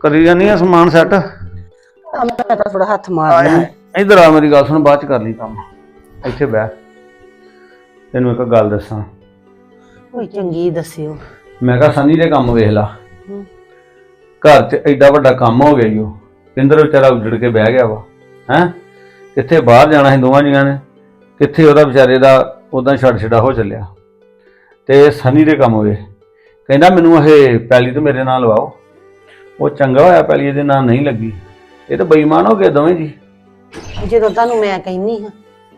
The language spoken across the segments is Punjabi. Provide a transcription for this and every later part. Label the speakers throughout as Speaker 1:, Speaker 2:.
Speaker 1: ਕਰੀ ਜਾਨੀ ਆ ਸਮਾਨ ਸੈੱਟ
Speaker 2: ਆ ਮੈਂ ਤਾਂ ਥੋੜਾ ਹੱਥ ਮਾਰ ਲਿਆ
Speaker 1: ਇਧਰ ਆ ਮੇਰੀ ਗੱਲ ਸੁਣ ਬਾਅਦ ਚ ਕਰ ਲਈ ਕੰਮ। ਇੱਥੇ ਬਹਿ। ਤੈਨੂੰ ਇੱਕ ਗੱਲ ਦੱਸਾਂ।
Speaker 2: ਕੋਈ ਚੰਗੀ ਦੱਸਿਓ।
Speaker 1: ਮੈਂ ਕਿਹਾ ਸਨੀ ਦੇ ਕੰਮ ਵੇਖ ਲਾ। ਘਰ 'ਚ ਐਡਾ ਵੱਡਾ ਕੰਮ ਹੋ ਗਿਆ ਈ ਉਹ ਪਿੰਦਰ ਵਿਚਾਰਾ ਉੱਜੜ ਕੇ ਬਹਿ ਗਿਆ ਵਾ। ਹੈ? ਕਿੱਥੇ ਬਾਹਰ ਜਾਣਾ ਸੀ ਦੋਵਾਂ ਜੀਆਂ ਨੇ? ਕਿੱਥੇ ਉਹਦਾ ਵਿਚਾਰੇ ਦਾ ਉਦਾਂ ਛੱਡ ਛੜਾ ਹੋ ਚੱਲਿਆ। ਤੇ ਸਨੀ ਦੇ ਕੰਮ ਹੋਏ ਕਹਿੰਦਾ ਮੈਨੂੰ ਇਹ ਪੈਲੀ ਤੇ ਮੇਰੇ ਨਾਲ ਲਵਾਓ। ਉਹ ਚੰਗਾ ਹੋਇਆ ਪੈਲੀ ਇਹਦੇ ਨਾਲ ਨਹੀਂ ਲੱਗੀ। ਇਹ ਤਾਂ ਬੇਈਮਾਨ ਹੋ ਗਏ ਦੋਵੇਂ ਜੀ।
Speaker 2: ਜਦੋਂ ਤੁਹਾਨੂੰ ਮੈਂ ਕਹਿੰਨੀ ਹਾਂ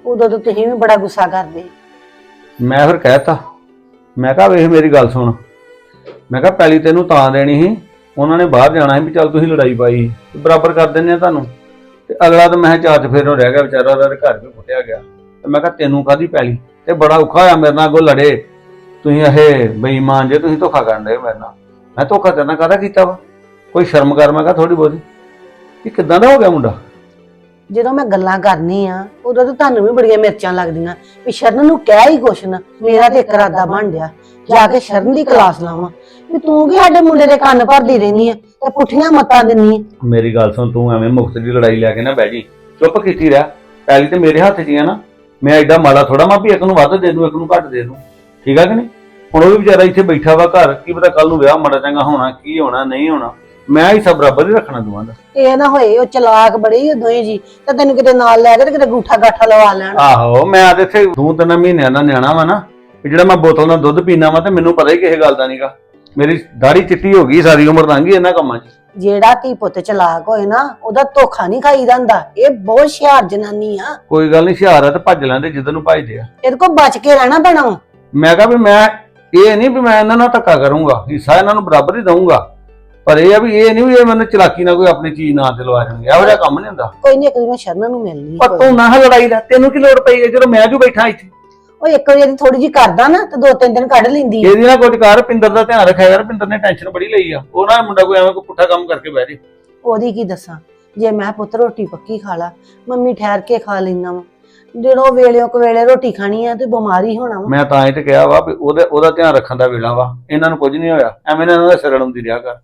Speaker 2: ਉਦੋਂ ਤਾਂ ਤੁਸੀਂ ਵੀ ਬੜਾ ਗੁੱਸਾ ਕਰਦੇ।
Speaker 1: ਮੈਂ ਫਿਰ ਕਹਿਤਾ ਮੈਂ ਕਿਹਾ ਵੇਖ ਮੇਰੀ ਗੱਲ ਸੁਣ। ਮੈਂ ਕਿਹਾ ਪੈਲੀ ਤੈਨੂੰ ਤਾਂ ਦੇਣੀ ਸੀ ਉਹਨਾਂ ਨੇ ਬਾਹਰ ਜਾਣਾ ਸੀ ਵੀ ਚੱਲ ਤੁਸੀਂ ਲੜਾਈ ਪਾਈ ਤੇ ਬਰਾਬਰ ਕਰ ਦਿੰਦੇ ਆ ਤੁਹਾਨੂੰ। ਤੇ ਅਗਲਾ ਤਾਂ ਮੈਂ ਚਾਚ ਫੇਰੋਂ ਰਹਿ ਗਿਆ ਵਿਚਾਰਾ ਉਹਦਾ ਤੇ ਘਰ ਵੀ ਫੁੱਟਿਆ ਗਿਆ। ਤੇ ਮੈਂ ਕਿਹਾ ਤੈਨੂੰ ਕਾਦੀ ਪੈਲੀ ਤੇ ਬੜਾ ਔਖਾ ਹੋਇਆ ਮੇਰੇ ਨਾਲ ਕੋ ਲੜੇ। ਤੁਸੀਂ ਇਹ ਬੇਈਮਾਨ ਜੇ ਤੁਸੀਂ ਧੋਖਾ ਕਰਨ ਦੇ ਮੇਰੇ ਨਾਲ। ਮੈਂ ਧੋਖਾ ਤੇਰੇ ਨਾਲ ਕਾਹਦਾ ਕੀਤਾ ਵਾ? ਕੋਈ ਸ਼ਰਮ ਕਰ ਮੈਂ ਕਿਹਾ ਥੋੜੀ ਬਹੁਤੀ। ਇਹ ਕਿਦਾਂ ਦਾ ਹੋ ਗਿਆ ਮੁੰਡਾ?
Speaker 2: ਜਦੋਂ ਮੈਂ ਗੱਲਾਂ ਕਰਨੀ ਆ ਉਦੋਂ ਤਾਂ ਤੁਹਾਨੂੰ ਵੀ ਬੜੀਆਂ ਮਿਰਚਾਂ ਲੱਗਦੀਆਂ ਵੀ ਸ਼ਰਨ ਨੂੰ ਕਹਿ ਹੀ ਕੁਛ ਨਾ ਮੇਰਾ ਤੇ ਇਰਾਦਾ ਬਣ ਗਿਆ ਜਾ ਕੇ ਸ਼ਰਨ ਦੀ ਕਲਾਸ ਲਾਵਾਂ। ਵੀ ਤੂੰ ਕੀ ਸਾਡੇ ਮੁੰਡੇ ਦੇ ਕੰਨ ਭਰਦੀ ਰਹਿਨੀ ਆ ਤੇ ਪੁੱਠੀਆਂ ਮੱਤਾਂ ਦਿੰਨੀ ਆ।
Speaker 1: ਮੇਰੀ ਗੱਲ ਸੁਣ ਤੂੰ ਐਵੇਂ ਮੁਕਤ ਦੀ ਲੜਾਈ ਲੈ ਕੇ ਨਾ ਬਹਿ ਜੀ ਚੁੱਪ ਕੀਤੀ ਰਹਿ। ਪਹਿਲੀ ਤੇ ਮੇਰੇ ਹੱਥ 'ਚ ਹੀ ਆ ਨਾ ਮੈਂ ਐਡਾ ਮਾੜਾ ਥੋੜਾ ਮੈਂ ਵੀ ਇੱਕ ਨੂੰ ਵੱਧ ਦੇ ਦੂੰ ਇੱਕ ਨੂੰ ਘੱਟ ਦੇ ਦੂੰ। ਠੀਕ ਆ ਕਿ ਨਹੀਂ? ਹੁਣ ਉਹ ਵੀ ਵਿਚਾਰਾ ਇੱਥੇ ਬੈਠਾ ਵਾ ਘਰ ਕੀ ਪਤਾ ਕੱਲ ਨੂੰ ਵਿਆਹ ਮਾੜਾ ਚੰਗਾ ਹੋਣਾ ਕੀ ਹੋਣਾ ਨਹੀਂ ਹੋਣਾ। ਮੈਂ ਹੀ ਸਭ ਬਰਾਬਰ ਹੀ ਰੱਖਣਾ ਦੂਆਂ ਦਾ।
Speaker 2: ਇਹ ਨਾ ਹੋਏ ਉਹ ਚਲਾਕ ਬੜੇ ਹੀ ਦੋਏ ਜੀ। ਤੇ ਤੈਨੂੰ ਕਿਤੇ ਨਾਲ ਲੈ ਕੇ ਤੇ ਕਿਤੇ ਗੂਠਾ ਗਾਠਾ ਲਵਾ ਲੈਣ।
Speaker 1: ਆਹੋ ਮੈਂ ਤੇ ਇੱਥੇ ਦੋ ਤਿੰਨ ਮਹੀਨਿਆਂ ਦਾ ਨਿਆਣਾ ਵਾ ਨਾ। ਵੀ ਜਿਹੜਾ ਮੈਂ ਬੋਤਲ ਨਾਲ ਦੁੱਧ ਪੀਣਾ ਵਾ ਤੇ ਮੈਨੂੰ ਪਤਾ ਹੀ ਕਿਸੇ ਗੱਲ ਦਾ ਨਹੀਂਗਾ ਮੇਰੀ ਦਾੜੀ ਚਿੱਟੀ ਹੋ ਗਈ ਸਾਰੀ ਉਮਰ ਲੰਘ ਗਈ ਇਹਨਾਂ ਕੰਮਾਂ 'ਚ।
Speaker 2: ਜਿਹੜਾ ਧੀ ਪੁੱਤ ਚਲਾਕ ਹੋਏ ਨਾ ਉਹਦਾ ਧੋਖਾ ਨਹੀਂ ਖਾਈਦਾ ਹੁੰਦਾ ਇਹ ਬਹੁਤ ਹੁਸ਼ਿਆਰ ਜਨਾਨੀ ਆ।
Speaker 1: ਕੋਈ ਗੱਲ ਨਹੀਂ ਹੁਸ਼ਿਆਰ ਆ ਤੇ ਭੱਜ ਲੈਂਦੇ ਜਿੱਦ ਨੂੰ ਭੱਜਦੇ ਆ।
Speaker 2: ਇਹਦੇ ਕੋਲ ਬਚ ਕੇ ਰਹਿਣਾ ਪੈਣਾ ਵਾ।
Speaker 1: ਮੈਂ ਕਿਹਾ ਵੀ ਮੈਂ ਇਹ ਨਹੀਂ ਵੀ ਮੈਂ ਇਹਨਾਂ ਨਾਲ ਧੱਕਾ ਕਰੂੰਗਾ। ਹਿੱਸਾ ਇਹਨਾਂ ਨੂੰ ਬਰਾਬਰ ਹੀ ਦਊਂਗਾ। ਪਰ ਇਹ ਆ ਵੀ ਇਹ ਨਹੀਂ ਵੀ ਇਹ ਮੈਨੂੰ ਚਲਾਕੀ ਨਾਲ ਕੋਈ ਆਪਣੀ ਚੀਜ਼ ਨਾਂ ਤੇ ਲਵਾ ਜਾਣਗੇ ਇਹੋ ਜਿਹਾ ਕੰਮ ਨਹੀਂ ਹੁੰਦਾ।
Speaker 2: ਕੋਈ ਨਹੀਂ ਇੱਕ ਦਿਨ ਮੈਂ ਸ਼ਰਨ ਨੂੰ ਮਿਲਣੀ
Speaker 1: ਪਰ ਤੂੰ ਨਾ ਲੜਾਈ ਦਾ ਤੈਨੂੰ ਕੀ ਲੋੜ ਪਈ ਹੈ? ਜਦੋਂ ਮੈਂ ਜੋ ਬੈਠਾ ਇੱਥੇ।
Speaker 2: ਉਹ ਇੱਕ ਵਾਰੀ ਇਹਦੀ ਥੋੜੀ ਜੀ ਕਰਦਾ ਨਾ ਤੇ ਦੋ ਤਿੰਨ ਦਿਨ ਕੱਢ ਲੈਂਦੀ ਆ।
Speaker 1: ਇਹਦੀ ਨਾਲ ਕੁਝ ਕਰ ਪਿੰਦਰ ਦਾ ਧਿਆਨ ਰੱਖਿਆ ਯਾਰ ਪਿੰਦਰ ਨੇ ਟੈਨਸ਼ਨ ਬੜੀ ਲਈ ਆ। ਉਹ ਨਾ ਮੁੰਡਾ ਕੋਈ ਐਵੇਂ ਕੋਈ ਪੁੱਠਾ ਕੰਮ ਕਰਕੇ ਬਹਿ ਜੇ।
Speaker 2: ਉਹਦੀ ਕੀ ਦੱਸਾਂ? ਜੇ ਮੈਂ ਪੁੱਤ ਰੋਟੀ ਪੱਕੀ ਖਾ ਲਾ ਮੰਮੀ ਠਹਿਰ ਕੇ ਖਾ ਲੈਂਦਾ ਵਾ। ਜਦੋਂ ਵੇਲੇ ਕੁ ਵੇਲੇ ਰੋਟੀ ਖਾਣੀ ਆ ਤੇ ਬਿਮਾਰੀ ਹੋਣਾ ਵਾ।
Speaker 1: ਮੈਂ ਤਾਂ ਇਹ ਤੇ ਕਿਹਾ ਵਾ ਵੀ ਉਹਦੇ ਉਹਦਾ ਧਿਆਨ ਰੱਖਣ ਦਾ ਵੇਲਾ ਵਾ। ਇਹਨਾਂ ਨੂੰ ਕੁਝ ਨਹੀਂ ਹੋਇਆ। ਐਵੇਂ ਨਾ ਇਹਨਾਂ ਦਾ ਸਿਰ ਹੁੰਦੀ ਰਿਹਾ ਕਰ।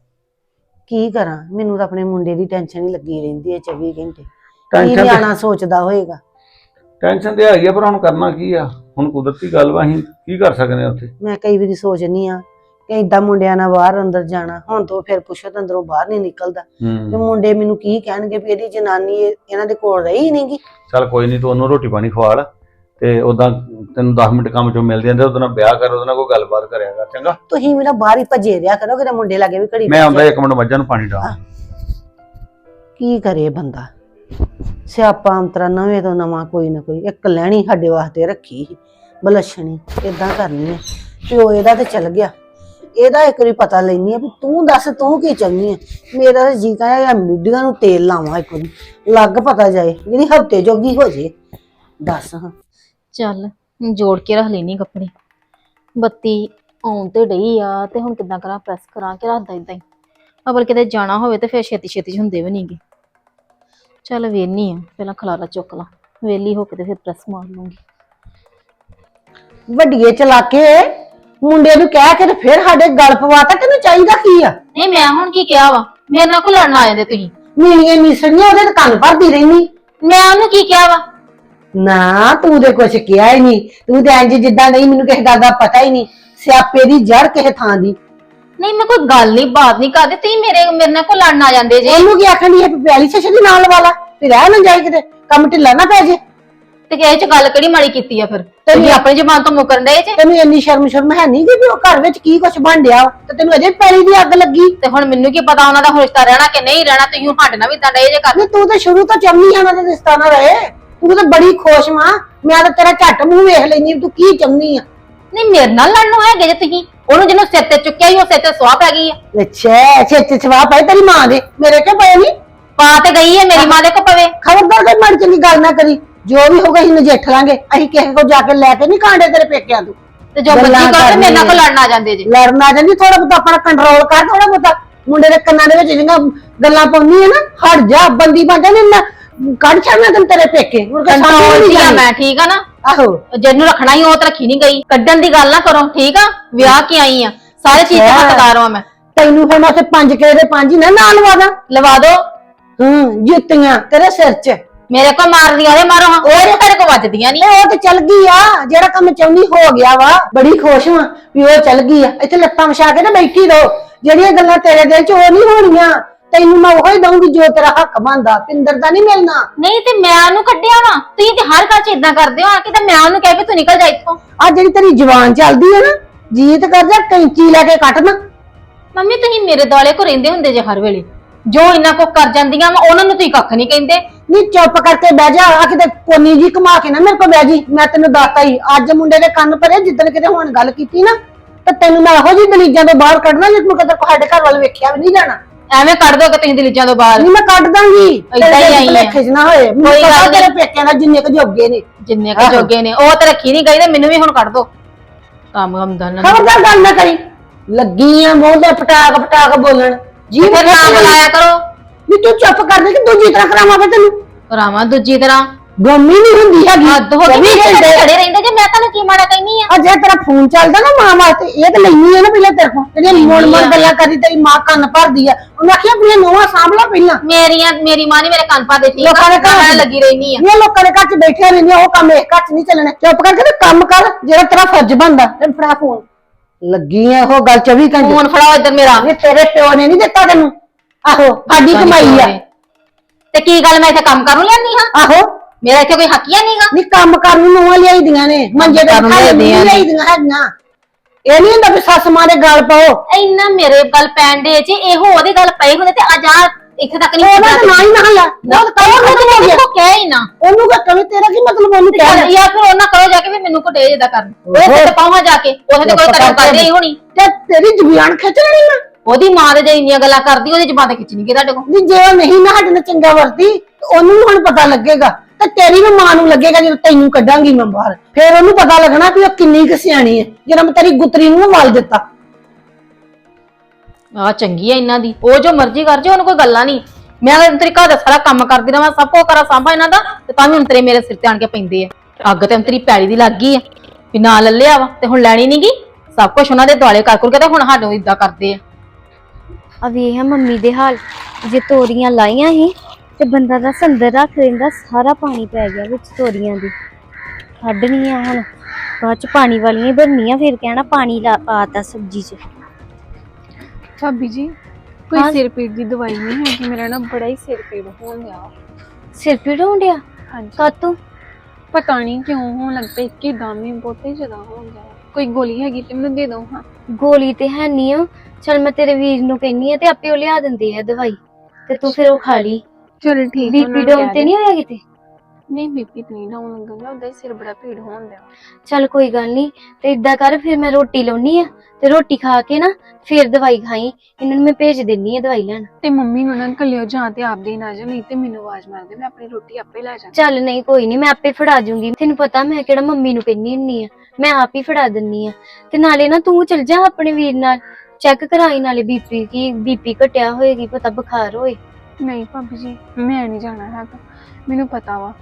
Speaker 2: ਕੀ ਕਰਾਂ? ਮੈਨੂੰ ਤਾਂ ਆਪਣੇ ਮੁੰਡੇ ਦੀ ਟੈਨਸ਼ਨ ਹੀ ਲੱਗੀ ਰਹਿੰਦੀ ਹੈ 24 ਘੰਟੇ। ਕੀ
Speaker 1: ਤੇ
Speaker 2: ਨਿਆਣਾ ਸੋਚਦਾ ਹੋਏਗਾ।
Speaker 1: ਟੈਨਸ਼ਨ ਤੇ ਹੈਗੀ ਆ ਪਰ ਹੁਣ ਕਰਨਾ ਕੀ ਆ? ਹੁਣ ਕੁਦਰਤੀ ਗੱਲ ਵਾ ਅਸੀਂ ਕੀ ਕਰ ਸਕਦੇ ਆ ਉੱਥੇ?
Speaker 2: ਮੈਂ ਕਈ ਵਾਰੀ ਸੋਚਨੀ ਆ ਕਿ ਏਦਾਂ ਮੁੰਡਿਆਂ ਨਾਲ ਬਾਹਰ ਅੰਦਰ ਜਾਣਾ ਹੁਣ ਤੋਂ ਫਿਰ ਪੁੱਛੋ ਅੰਦਰੋਂ ਬਾਹਰ ਨਹੀਂ ਨਿਕਲਦਾ। ਤੇ
Speaker 1: ਹੂੰ
Speaker 2: ਮੁੰਡੇ ਮੈਨੂੰ ਕੀ ਕਹਿਣਗੇ ਵੀ ਇਹਦੀ ਜਨਾਨੀ ਇਹ- ਇਹਨਾਂ ਦੇ ਕੋਲ ਰਹੀ ਨਹੀਂਗੀ
Speaker 1: ਚੱਲ ਕੋਈ ਨਹੀਂ ਤੂੰ ਉਹਨੂੰ ਰੋਟੀ ਪਾਣੀ ਖਵਾ ਲੈ ਤੇ ਉਦਾਂ ਤੈਨੂੰ 10 ਮਿੰਟ ਕੰਮ ਚੋਂ ਮਿਲ ਜਾਂਦੇ ਉਹਦੇ ਨਾਲ ਵਿਆਹ ਕਰ ਉਹਦੇ ਨਾਲ ਕੋਈ ਗੱਲਬਾਤ ਕਰਿਆ ਕਰ ਚੰਗਾ?
Speaker 2: ਤੁਸੀਂ ਵੀ ਨਾ ਬਾਹਰ ਹੀ ਭੱਜੇ ਰਿਆ ਕਰੋ ਕਿਤੇ ਮੁੰਡੇ ਲਾਗੇ ਵੀ ਘੜੀ
Speaker 1: ਮੈਂ ਆਉਂਦਾ ਇੱਕ ਮਿੰਟ ਮੱਝਾਂ ਨੂੰ ਪਾਣੀ ਡਾਲ
Speaker 2: ਕੀ ਕਰੇ ਬੰਦਾ? ਸਿਆਪਾ ਅੰਤਰਾ ਨਵੇਂ ਤੋਂ ਨਵਾਂ ਕੋਈ ਨਾ ਕੋਈ ਇੱਕ ਲੈਣੀ ਸਾਡੇ ਵਾਸਤੇ ਰੱਖੀ ਬਲਸ਼ਣੀ ਇਦਾਂ ਕਰਨੀ ਹੈ ਪਿਓ ਇਹਦਾ ਤੇ ਚਲ ਗਿਆ। ਇਹਦਾ ਇੱਕ ਵਾਰੀ ਪਤਾ ਲੈਣੀ ਆ ਵੀ ਤੂੰ ਦੱਸ ਤੂੰ ਕੀ ਚਾਹੁੰਦੀ ਹੈ ਮੇਰਾ ਤਾਂ ਜੀ ਕਹਿੰਦਾ ਜਾਂ ਮਿੱਡੀਆਂ ਨੂੰ ਤੇਲ ਲਾਵਾਂ ਇੱਕ ਵਾਰੀ ਲੱਗ ਪਤਾ ਜਾਏ ਜਿਹੜੀ ਹਫ਼ਤੇ ਜੋਗੀ ਹੋ ਜੇ। ਦੱਸ ਹਾਂ।
Speaker 3: ਚੱਲ ਜੋੜ ਕੇ ਰੱਖ ਲੈਣੀ ਕੱਪੜੇ। ਬੱਤੀ ਆਉਣ ਤੇ ਡਈ ਆ ਤੇ ਹੁਣ ਕਿੱਦਾਂ ਕਰਾਂ ਪ੍ਰੈਸ ਕਰਾਂ ਕਿ ਰੱਖਦਾ ਇਦਾਂ ਹੀ। ਅਬਲ ਕਿਤੇ ਜਾਣਾ ਹੋਵੇ ਤੇ ਫਿਰ ਛੇਤੀ ਛੇਤੀ 'ਚ ਹੁੰਦੇ ਵੀ ਨਹੀਂਗੇ ਚੱਲ ਵੇਹਨੀ ਆ ਪਹਿਲਾਂ ਖਲਾਰਾ ਚੁੱਕ ਲਾਂ। ਵੇਲੀ ਹੋ ਕੇ ਤੇ ਫਿਰ ਪ੍ਰੈਸ ਮਾਰ ਲੂੰਗੀ।
Speaker 2: ਵੱਡੀਏ ਚਲਾਕੇ ਮੁੰਡੇ ਨੂੰ ਕਹਿ ਕੇ ਤੇ ਫਿਰ ਸਾਡੇ ਗਲ ਪਵਾਤਾ ਤੈਨੂੰ ਚਾਹੀਦਾ ਕੀ ਆ?
Speaker 3: ਨਹੀਂ ਮੈਂ ਹੁਣ ਕੀ ਕਿਹਾ ਵਾ? ਮੇਰੇ ਨਾਲ ਕੋ ਲੜਨ ਆ ਜਾਂਦੇ ਤੁਸੀਂ।
Speaker 2: ਮੀਣੀਆਂ ਮੀਸਣੀਆਂ ਉਹਦੇ ਤੇ ਕੰਨ ਭਰਦੀ ਰਹਿਨੀ।
Speaker 3: ਮੈਂ ਉਹਨੂੰ ਕੀ ਕਿਹਾ ਵਾ?
Speaker 2: ਨਾ ਤੂੰ ਦੇ ਕੁਛ ਕਿਹਾ ਹੀ ਨਹੀਂ। ਤੂੰ ਤੇ ਇੰਜ ਜਿੱਦਾਂ ਨਹੀਂ ਮੈਨੂੰ ਕਿਸੇ ਗੱਲ ਦਾ ਪਤਾ ਹੀ ਨਹੀਂ। ਸਿਆਪੇ ਦੀ ਜੜ ਕਿਸੇ ਥਾਂ ਦੀ।
Speaker 3: ਨਹੀਂ ਮੈਂ ਕੋਈ ਗੱਲ ਨਹੀਂ ਬਾਤ ਨਹੀਂ ਕਰਦੀ। ਤੁਸੀਂ ਮੇਰੇ ਮੇਰੇ ਨਾਲ ਕੋ ਲੜਨ ਆ ਜਾਂਦੇ ਜੇ।
Speaker 2: ਇਹਨੂੰ ਕੀ ਆਖਣੀ ਹੈ ਵੀ ਪਿਆਲੀ ਛੇ ਦੀ ਨਾਲ ਵਾਲਾ? ਤੇ ਰਹਿ ਨਾ ਜਾਏ ਕਿਤੇ ਕੰਮ ਢਿੱਲਾ ਨਾ ਪੈ ਜੇ।
Speaker 3: ਤੇ ਕਿਹ ਚ ਗੱਲ ਕਿਹੜੀ ਮਾੜੀ ਕੀਤੀ ਆ ਫਿਰ?
Speaker 2: ਤੇ
Speaker 3: ਤੁਸੀਂ ਆਪਣੀ ਜ਼ਬਾਨ ਤੋਂ ਮੁਕਰਨ ਡਏ ਜੇ।
Speaker 2: ਤੈਨੂੰ ਇੰਨੀ ਸ਼ਰਮ ਸ਼ਰਮ ਹੈ ਨਹੀਂ ਕਿ ਉਹ ਘਰ ਵਿੱਚ ਕੀ ਕੁਛ ਬਣ ਡਿਆ ਵਾ? ਤੇ ਤੈਨੂੰ ਅਜੇ ਪੈਲੀ ਦੀ ਅੱਗ ਲੱਗੀ।
Speaker 3: ਤੇ ਹੁਣ ਮੈਨੂੰ ਕੀ ਪਤਾ ਉਹਨਾਂ ਦਾ ਹੁਣ ਰਿਸ਼ਤਾ ਰਹਿਣਾ ਕਿ ਨਹੀਂ ਰਹਿਣਾ ਤੁਸੀਂ ਸਾਡੇ ਨਾਲ ਵੀ ਇਦਾਂ ਡਏ ਜੇ ਕਰ
Speaker 2: ਨਹੀਂ ਤੂੰ ਤਾਂ ਸ਼ੁਰੂ ਤੋਂ ਚੰਮੀ ਆ ਨਾ ਰਿਸ਼ਤਾ ਨਾ ਰਹੇ। ਤੂੰ ਤਾਂ ਬੜੀ ਖੁਸ਼ ਮਾਂ ਮੈਂ ਤਾਂ ਤੇਰਾ ਝੱਟ ਮੂੰਹ ਵੇਖ ਲੈਨੀ ਤੂੰ ਕੀ ਚਾਹੁੰਦੀ ਆ।
Speaker 3: ਨਹੀਂ ਮੇਰੇ ਨਾਲ ਲੜਨ ਨੂੰ ਹੈਗੇ ਜੇ ਤੁਸੀਂ। ਉਹਨੂੰ ਜਿਹਨੂੰ ਸਿਰ ਤੇ ਚੁੱਕਿਆ ਹੀ ਉਹ ਸਿਰ ਤੇ ਸਵਾਹ ਪੈ ਗਈ ਆ।
Speaker 2: ਅੱਛਾ ਛੇਤੀ ਸਵਾ ਪਏ ਤੇਰੀ ਮਾਂ ਦੇ। ਮੇਰੇ ਕੇ ਪਏ ਨਹੀਂ।
Speaker 3: ਪਾ ਤੇ ਗਈ ਹੈ ਮੇਰੀ ਮਾਂ ਦੇ ਕੋ ਪਵੇ।
Speaker 2: ਖਬਰਦਾਰ ਕੋਈ ਮੜ ਚੰਗੀ ਗੱਲ ਨਾ ਕਰੀ। ਜੋ ਵੀ ਹੋਗਾ ਅਸੀਂ ਨਜਿੱਠ ਲਾਂਗੇ। ਅਸੀਂ ਕਿਸੇ ਕੋ ਜਾ ਕੇ ਲੈ ਕੇ ਨਹੀਂ ਕਾਂਡੇ ਤੇਰੇ ਪੇਕਿਆਂ ਤੋਂ।
Speaker 3: ਤੇ ਜੋ ਕਰ ਤੇ ਮੇਰੇ ਨਾਲ ਕੋ। ਲੜਨ ਆ ਜਾਂਦੇ ਜੇ।
Speaker 2: ਲੜਨਾ ਜਾਂਦੀ ਥੋੜਾ ਬਹੁਤਾ ਆਪਣਾ ਕੰਟਰੋਲ ਕਰ ਥੋੜਾ ਬਹੁਤਾ। ਮੁੰਡੇ ਦੇ ਕੰਨਾਂ ਦੇ ਵਿੱਚ ਜਿਹੜੀਆਂ ਗੱਲਾਂ ਪਾਉਣੀ ਹੈ ਨਾ ਹਟ ਜਾ ਬੰਦੀ ਬਣ ਜਾ ਮੈਂ ਕੱਢ ਛੱਡਣਾ ਤੈਨੂੰ ਤੇਰੇ ਪੇਕੇ। ਮੁੜ ਕੇ ਸਾਹਮਣੇ
Speaker 3: ਕੰਟਰੋਲ
Speaker 2: ਨਹੀਂ
Speaker 3: ਦੀ ਆ
Speaker 2: ਜਾਣੀ।
Speaker 3: ਮੈਂ ਠੀਕ ਆ ਨਾ?
Speaker 2: ਆਹੋ।
Speaker 3: ਜਿਹਨੂੰ ਰੱਖਣਾ ਹੀ ਉਹ ਤੇ ਰੱਖੀ ਨਹੀਂ ਗਈ। ਕੱਢਣ ਦੀ ਗੱਲ ਨਾ ਕਰੋ ਠੀਕ ਆ? ਵਿਆਹ ਕੇ ਆਈ ਆ। ਸਾਰੇ ਚੀਜ਼ ਦਾ। ਹੱਕਦਾਰ ਹਾਂ ਮੈਂ।
Speaker 2: ਤੈਨੂੰ ਫਿਰ ਮੈਂ ਉੱਥੇ ਪੰਜ ਕੇ ਦੇ ਪੰਜ ਹੀ ਨਾ ਨਾਲ ਲਵਾ ਦਾਂ।
Speaker 3: ਲਵਾ ਦੋ।
Speaker 2: ਹੂੰ ਜੁੱਤੀਆਂ ਤੇਰੇ ਸਿਰ 'ਚ।
Speaker 3: ਮੇਰੇ ਕੋ ਮਾਰਦੀਆਂ ਨੇ ਮਾਰੋ ਹਾਂ। ਉਹ ਤੇਰੇ ਕੋ ਵੱਜਦੀਆਂ ਨਹੀਂ।
Speaker 2: ਨਹੀਂ ਉਹ ਤੇ ਚੱਲ ਗਈ ਆ। ਜਿਹੜਾ ਕੰਮ ਚਾਹੁੰਦੀ ਹੋ ਗਿਆ ਵਾ। ਬੜੀ ਖੁਸ਼ ਹਾਂ ਵੀ ਉਹ ਚੱਲ ਗਈ ਆ। ਇੱਥੇ ਲੱਤਾਂ ਵਿਛਾ ਕੇ ਨਾ ਬੈਠੀ ਰਹੋ। ਜਿਹੜੀਆਂ ਗੱਲਾਂ ਤੇਰੇ ਦਿਲ 'ਚ ਉਹ ਨਹੀਂ ਹੋਣੀਆਂ। ਤੈਨੂੰ ਮੈਂ ਉਹ ਦਊਂਗੀ ਜੋ ਤੇਰਾ ਹੱਕ ਬਣਦਾ ਪਿੰਦਰ ਦਾ ਨਹੀਂ ਮਿਲਣਾ।
Speaker 3: ਨਹੀਂ ਤੇ ਮੈਂ ਉਹਨੂੰ ਕੱਢਿਆ ਵਾ। ਤੁਸੀਂ ਤੇ ਹਰ ਗੱਲ ਚ ਇਦਾਂ ਕਰਦੇ ਹੋ ਆ ਕੇ ਤਾਂ ਮੈਂ ਉਹਨੂੰ ਕਹਿ ਵੀ ਤੂੰ ਨਿਕਲ ਜਾ ਇੱਥੋਂ।
Speaker 2: ਆ ਜਿਹੜੀ ਤੇਰੀ ਜ਼ੁਬਾਨ ਚੱਲਦੀ ਹੈ ਨਾ ਜੀਤ ਕਰ ਜਾ ਕੈਂਚੀ ਲੈ ਕੇ ਕੱਟ ਨਾ।
Speaker 3: ਮੰਮੀ ਤੁਸੀਂ ਮੇਰੇ ਦੁਆਲੇ ਕੋ ਰਹਿੰਦੇ ਹੁੰਦੇ ਜੇ ਹਰ ਵੇਲੇ। ਜੋ ਇਹਨਾਂ ਕੋ ਕਰ ਜਾਂਦੀਆਂ ਵਾ ਉਹਨਾਂ ਨੂੰ ਤੁਸੀਂ ਕੱਖ ਨਹੀਂ ਕਹਿੰਦੇ।
Speaker 2: ਨੀ ਚੁੱਪ ਕਰਕੇ ਬਹਿ ਜਾ ਆ ਕਿਤੇ ਕੋਨੀ ਜੀ ਕਮਾ ਕੇ ਨਾ ਮੇਰੇ ਕੋਲ ਬਹਿ ਜੀ। ਮੈਂ ਤੈਨੂੰ ਦੱਸਤਾ ਹੀ ਅੱਜ ਮੁੰਡੇ ਦੇ ਕੰਨ ਭਰੇ ਜਿੱਦਣ ਕਿਤੇ ਹੁਣ ਗੱਲ ਕੀਤੀ ਨਾ ਤੇ ਤੈਨੂੰ ਮੈਂ ਇਹੋ ਜਿਹੀ ਦਲੀਜਾਂ ਤੋਂ ਬਾਹਰ ਕੱਢਣਾ ਜਿਸ ਨੂੰ ਕਦੇ ਸਾਡੇ ਘਰ ਵੱਲ ਵੇਖਿਆ ਵੀ ਨਹੀਂ ਜਾਣਾ।
Speaker 3: ਐਵੇਂ ਕੱਢ ਦੋਗੇ ਤੁਸੀਂ ਦਿਲੀਜਾਂ ਤੋਂ ਬਾਹਰ।
Speaker 2: ਨਹੀਂ ਮੈਂ ਕੱਢ ਦਾਂਗੀ।
Speaker 3: ਏਦਾਂ ਹੀ ਆਈ ਹੈ।
Speaker 2: ਭੁਲੇਖੇ 'ਚ ਨਾ ਹੋਏ। ਮੈਨੂੰ
Speaker 3: ਕੋਈ
Speaker 2: ਪਤਾ ਤੇਰੇ
Speaker 3: ਨਹੀਂ।
Speaker 2: ਪੇਕਿਆਂ ਦਾ ਜਿੰਨੇ ਕੁ ਜੋਗੇ ਨੇ।
Speaker 3: ਜਿੰਨੇ ਕੁ
Speaker 2: ਆਹੋ।
Speaker 3: ਜੋਗੇ ਨੇ ਉਹ ਤੇ ਰੱਖੀ ਨਹੀਂ ਗਈ ਤੇ ਮੈਨੂੰ ਵੀ ਹੁਣ ਕੱਢ ਦੋ। ਕੰਮ ਕੰਮ ਦਾ ਨਾ।
Speaker 2: ਖਬਰਦਾਰ ਗੱਲ ਨਾ ਕਰੀ। ਲੱਗੀ ਆ ਮੂੰਹ ਦੇ ਪਟਾਕ ਪਟਾਕ ਬੋਲਣ। ਜੀ
Speaker 3: ਫਿਰ ਨਾ ਬੁਲਾਇਆ ਕਰੋ।
Speaker 2: ਨੀ ਤੂੰ ਚੁੱਪ ਕਰ ਦੇ ਕਿ ਦੂਜੀ ਤਰ੍ਹਾਂ ਕਰਾਵਾਂ ਫਿਰ ਤੈਨੂੰ।
Speaker 3: ਕਰਾਵਾਂ ਦੂਜੀ ਤਰ੍ਹਾਂ।
Speaker 2: ਗਮੀ ਨਹੀਂ ਹੁੰਦੀ ਹੈਗੀ।
Speaker 3: ਹੱਦ ਹੋ ਗਈ
Speaker 2: ਚੌਵੀ
Speaker 3: ਮੇਰੇ
Speaker 2: ਘੰਟੇ।
Speaker 3: ਖੜੇ ਰਹਿੰਦੇ ਜੇ ਮੈਂ ਤੁਹਾਨੂੰ ਕੀ ਮਾੜਾ ਕਹਿਨੀ ਆ?
Speaker 2: ਆ ਜੇ ਤੇਰਾ ਫੋਨ ਚੱਲਦਾ ਨਾ ਮਾਂ ਵਾਸਤੇ ਇਹ ਤਾਂ ਲੈਣੀ ਹੈ ਨਾ ਪਹਿਲਾਂ ਤੇਰੇ ਕੋਲ। ਜਿਹੜੀਆਂ ਮੋੜ ਮੋੜ ਗੱਲਾਂ ਕਰਦੀ ਤੇਰੀ ਮਾਂ ਕੰਨ ਭਰਦੀ ਆ। ਉਹਨੇ ਆਖਿਆ ਆਪਣੀਆਂ ਨੋਹਾਂ ਸਾਂਭ ਲਾ ਪਹਿਲਾਂ।
Speaker 3: ਮੇਰੀਆਂ ਮੇਰੀ ਮਾਂ ਨੇ ਮੇਰੇ ਕੰਨ ਪਾ ਦਿੱਤੀ
Speaker 2: ਲੋਕਾਂ ਦੇ ਘਰ
Speaker 3: ਮੈਂ ਲੱਗੀ ਰਹਿਨੀ ਆ।
Speaker 2: ਇਹ ਲੋਕਾਂ ਦੇ ਘਰ 'ਚ ਬੈਠਿਆ ਰਹਿੰਦੀਆਂ ਉਹ ਕੰਮ ਇਹ ਘਰ 'ਚ ਨਹੀਂ ਚੱਲਣਾ। ਚੁੱਪ ਕਰਕੇ ਤੇ ਕੰਮ ਕਰ ਜਿਹੜਾ ਤੇਰਾ ਫਰਜ਼ ਬਣਦਾ। ਤੇ ਫੜਾ ਫੋਨ ਲੱਗੀ ਐ ਉਹ ਗੱਲ 24 ਘੰਟੇ।
Speaker 3: ਫੋਨ ਫੜਾਓ ਇੱਧਰ ਮੇਰਾ।
Speaker 2: ਇਹ ਤੇਰੇ ਪਿਓ ਨੇ ਨਹੀਂ ਦਿੱਤਾ ਤੈਨੂੰ। ਆਹੋ ਸਾਡੀ ਕਮਾਈ ਆ।
Speaker 3: ਤੇ ਕੀ ਗੱਲ ਮੈਂ ਇੱਥੇ ਕੰਮ ਕਰਨ ਲਿਆਨੀ ਹਾਂ?
Speaker 2: ਆਹੋ।
Speaker 3: ਮੇਰਾ ਇੱਥੇ ਕੋਈ ਹੱਕੀਆ ਨਹੀਂਗਾ।
Speaker 2: ਨਹੀਂ ਕੰਮ ਕਰਨ ਨੂੰ ਨੋਹਾਂ ਲਿਆਈਦੀਆਂ ਨੇ ਮੰਜੇ ਤੇ ਬਿਠਾ ਨਹੀਂ
Speaker 3: ਨੇ।
Speaker 2: ਲਿਆਈਦੀਆਂ ਹੈਗੀਆਂ। ਇਹ ਨਹੀਂ ਹੁੰਦਾ ਵੀ ਸੱਸ ਮਾਂ ਦੇ ਗਲ ਪਾਓ।
Speaker 3: ਇੰਨਾ ਮੇਰੇ ਗੱਲ ਪੈਣ ਦੇ ਜੇ ਇਹੋ ਉਹਦੇ ਗੱਲ ਪਏ ਹੁੰਦੇ ਤੇ ਅੱਜ ਆ ਇੱਥੇ ਤੱਕ ਨਹੀਂ
Speaker 2: ਉਹਦਾ ਤਾਂ ਨਾ ਹੀ ਨਾ ਲਾ ਉਹ ਤਾਂ ਕਹੋ ਖਤਮ ਹੋ ਗਿਆ
Speaker 3: ਕਹਿ ਹੀ ਨਾ।
Speaker 2: ਉਹਨੂੰ ਕਹ ਕਵੀ ਤੇਰਾ ਕੀ ਮਤਲਬ ਉਹਨੂੰ ਕਹਿ
Speaker 3: ਚੱਲ ਜਾਂ ਫਿਰ ਉਹਨਾਂ ਕਹੋ ਜਾ ਕੇ ਵੀ ਮੈਨੂੰ ਕੋ ਡੇ ਜਿੱਦਾਂ ਕਰਨ। ਉਹ ਤੇ ਪਾਵਾਂ ਜਾ ਕੇ ਉਹਦੇ ਤੇ ਕੋਈ ਕਰਮ ਕਰਦੇ ਹੀ ਹੋਣੀ।
Speaker 2: ਤੇ ਤੇਰੀ ਜ਼ੁਬਾਨ ਖਿੱਚ ਲੈਣੀ ਨਾ
Speaker 3: ਉਹਦੀ ਮਾਂ ਦੇ ਜੇ ਇੰਨੀਆਂ ਗੱਲਾਂ ਕਰਦੀ ਉਹਦੀ ਜ਼ਬਾਨ ਤੇ ਖਿੱਚਣੀ ਕਿ ਤੁਹਾਡੇ ਕੋਲ
Speaker 2: ਵੀ ਜੇ ਉਹ ਨਹੀਂ ਨਾ ਸਾਡੇ ਨਾਲ ਚੰਗਾ ਵਰਤੀ ਤੇ ਉਹਨੂੰ ਵੀ ਹੁਣ ਪਤਾ ਲੱਗੇਗਾ। ਤੇ ਤੇਰੀ ਵੀ ਮਾਂ ਨੂੰ ਲੱਗੇਗਾ ਜਦੋਂ ਤੈਨੂੰ ਕੱਢਾਂਗੀ ਮੈਂ ਬਾਹਰ। ਫਿਰ ਉਹਨੂੰ ਪਤਾ ਲੱਗਣਾ ਵੀ ਉਹ ਕਿੰਨੀ ਕੁ ਸਿਆਣੀ ਹੈ ਜਦੋਂ ਮੈਂ ਤੇਰੀ ਗੁੱਤਰੀ ਨੂੰ ਮਲ ਦਿੱਤਾ।
Speaker 3: ਆ ਚੰਗੀ ਆ ਇਹਨਾਂ ਦੀ। ਉਹ ਜੋ ਮਰਜ਼ੀ ਕਰ ਜੇ ਉਹਨੂੰ ਕੋਈ ਗੱਲਾਂ ਨਹੀਂ। ਮੈਂ ਤਾਂ ਤੇਰੇ ਘਰ ਦਾ ਸਾਰਾ ਕੰਮ ਕਰਦੀ ਰਵਾਂ ਸਭ ਕੋ ਕਰਾਂ ਸਾਂਭਾ ਇਹਨਾਂ ਦਾ ਤੇ ਤਾਂ ਵੀ ਹੁਣ ਤੇਰੇ ਮੇਰੇ ਸਿਰ ਤੇ ਆਣ ਕੇ ਪੈਂਦੇ ਆ। ਅੱਗ ਤੇ ਤੇਰੀ ਪੈੜੀ ਦੀ ਲੱਗ ਗਈ ਆ ਵੀ ਨਾ ਲੱਲਿਆ ਵਾ ਤੇ ਹੁਣ ਲੈਣੀ ਨੀ ਗੀ ਸਭ ਕੁਝ ਉਹਨਾਂ ਦੇ ਦੁਆਲੇ ਕਰ ਕਰ ਕੇ ਤੇ ਹੁਣ ਸਾਨੂੰ ਇਦਾਂ ਕਰਦੇ ਆ।
Speaker 4: ਆ ਵੇਖ ਆ ਮੰਮੀ ਦੇ ਹਾਲ ਜੇ ਤੋਰੀਆਂ ਲਾਈਆਂ ਸੀ ਤੇ ਬੰਦਾ ਦਾ ਸੰਦਰ ਰੱਖ ਲੈਂਦਾ ਸਾਰਾ ਪਾਣੀ ਪੈ ਗਿਆ ਵਿੱਚ ਤੋਰੀਆਂ ਦੀ। ਕੱਢਣੀਆਂ ਹੁਣ ਬਾਅਦ ਚ ਪਾਣੀ ਵਾਲੀਆਂ ਹੀ ਬਣਨੀਆਂ ਫਿਰ ਕਹਿਣਾ ਪਾਣੀ ਲਾ ਪਾਤਾ ਸਬਜ਼ੀ 'ਚ।
Speaker 5: ਭਾਬੀ ਜੀ ਕੋਈ
Speaker 4: ਹਾਂ।
Speaker 5: ਸਿਰ ਪੀੜ ਦੀ ਦਵਾਈ ਨਹੀਂ ਹੈਗੀ ਮੇਰਾ ਨਾ ਬੜਾ ਹੀ ਸਿਰ ਪੀੜ ਹੋਣ ਡਿਆ।
Speaker 4: ਸਿਰ ਪੀੜ ਹੋਣ ਡਿਆ?
Speaker 5: ਹਾਂਜੀ।
Speaker 4: ਕਾਤੋਂ?
Speaker 5: ਪਤਾ ਨਹੀਂ ਕਿਉਂ ਹੋਣ ਲੱਗ ਪਿਆ ਕਿ ਦਾਮੇ ਬਹੁਤੇ ਜ਼ਿਆਦਾ ਹੋ ਗਿਆ ਕੋਈ ਗੋਲੀ ਹੈਗੀ ਤੇ ਮੈਨੂੰ ਦੇ ਦਿਓ ਹਾਂ।
Speaker 4: ਗੋਲੀ ਤੇ ਹੈ ਨਹੀਂ ਆ। ਚਲ ਮੈਂ ਤੇਰੇ ਵੀਰ ਨੂੰ ਕਹਿੰਨੀ ਆ ਤੇ ਆਪੇ ਉਹ ਲਿਆ ਦਿੰਦੇ ਆ ਦਵਾਈ। ਤੇ ਤੂੰ ਫਿਰ ਉਹ ਖਾ ਲਈ।
Speaker 5: ਚਲ ਠੀਕ
Speaker 4: ਬੀਪੀ ਡਾਊਨ ਤੇ ਨਹੀਂ ਹੋਇਆ ਕਿਤੇ?
Speaker 5: ਨਹੀਂ ਬੀਪੀ ਨਹੀਂ ਡਾਊਨ ਲੱਗਦਾ ਉਹਦਾ ਹੀ ਸਿਰ ਬੜਾ ਪੀੜ ਹੋਣ ਡਿਆ।
Speaker 4: ਚੱਲ ਕੋਈ ਗੱਲ ਨਹੀਂ ਤੇ ਇਦਾਂ ਕਰ ਫਿਰ ਮੈਂ ਰੋਟੀ ਲਾਉਣੀ ਆ ਤੇ ਰੋਟੀ ਖਾ ਕੇ ਨਾ ਫਿਰ ਦਵਾਈ ਖਾਈ ਇਹਨਾਂ ਨੂੰ ਮੈਂ ਭੇਜ ਦਿੰਨੀ ਆ ਦਵਾਈ ਲੈਣ।
Speaker 5: ਤੇ ਮੰਮੀ ਨੂੰ ਨਾ ਕੱਲਿਓ ਜਾਂ ਤੇ ਆਪ ਦੇ ਨਾ ਜਾ ਨਹੀਂ ਤੇ ਮੈਨੂੰ ਆਵਾਜ਼ ਮਾਰ ਦੇ ਮੈਂ ਆਪਣੀ ਰੋਟੀ ਆਪੇ ਲੈ ਜਾਵਾਂ।
Speaker 4: ਚੱਲ ਨਹੀਂ ਕੋਈ ਨਹੀਂ ਮੈਂ ਆਪੇ ਫੜਾ ਜੂੰਗੀ। ਤੈਨੂੰ ਪਤਾ ਮੈਂ ਕਿਹੜਾ ਮੰਮੀ ਨੂੰ ਕਹਿੰਨੀ ਹੁੰਨੀ ਆ ਮੈਂ ਆਪ ਹੀ ਫੜਾ ਦਿੰਨੀ ਆ। ਤੇ ਨਾਲੇ ਨਾ ਤੂੰ ਚਲ ਜਾ ਆਪਣੇ ਵੀਰ ਨਾਲ ਚੈੱਕ ਕਰਾਈ ਨਾਲੇ ਬੀਪੀ ਕੀ ਬੀਪੀ ਘਟਿਆ ਹੋਏਗੀ ਪਤਾ ਬੁਖਾਰ ਹੋਏ।
Speaker 5: ਨਹੀਂ ਭਾਬੀ ਜੀ ਮੈਂ ਨਹੀਂ ਜਾਣਾ ਹੈਗਾ। ਮੈਨੂੰ ਪਤਾ ਵਾ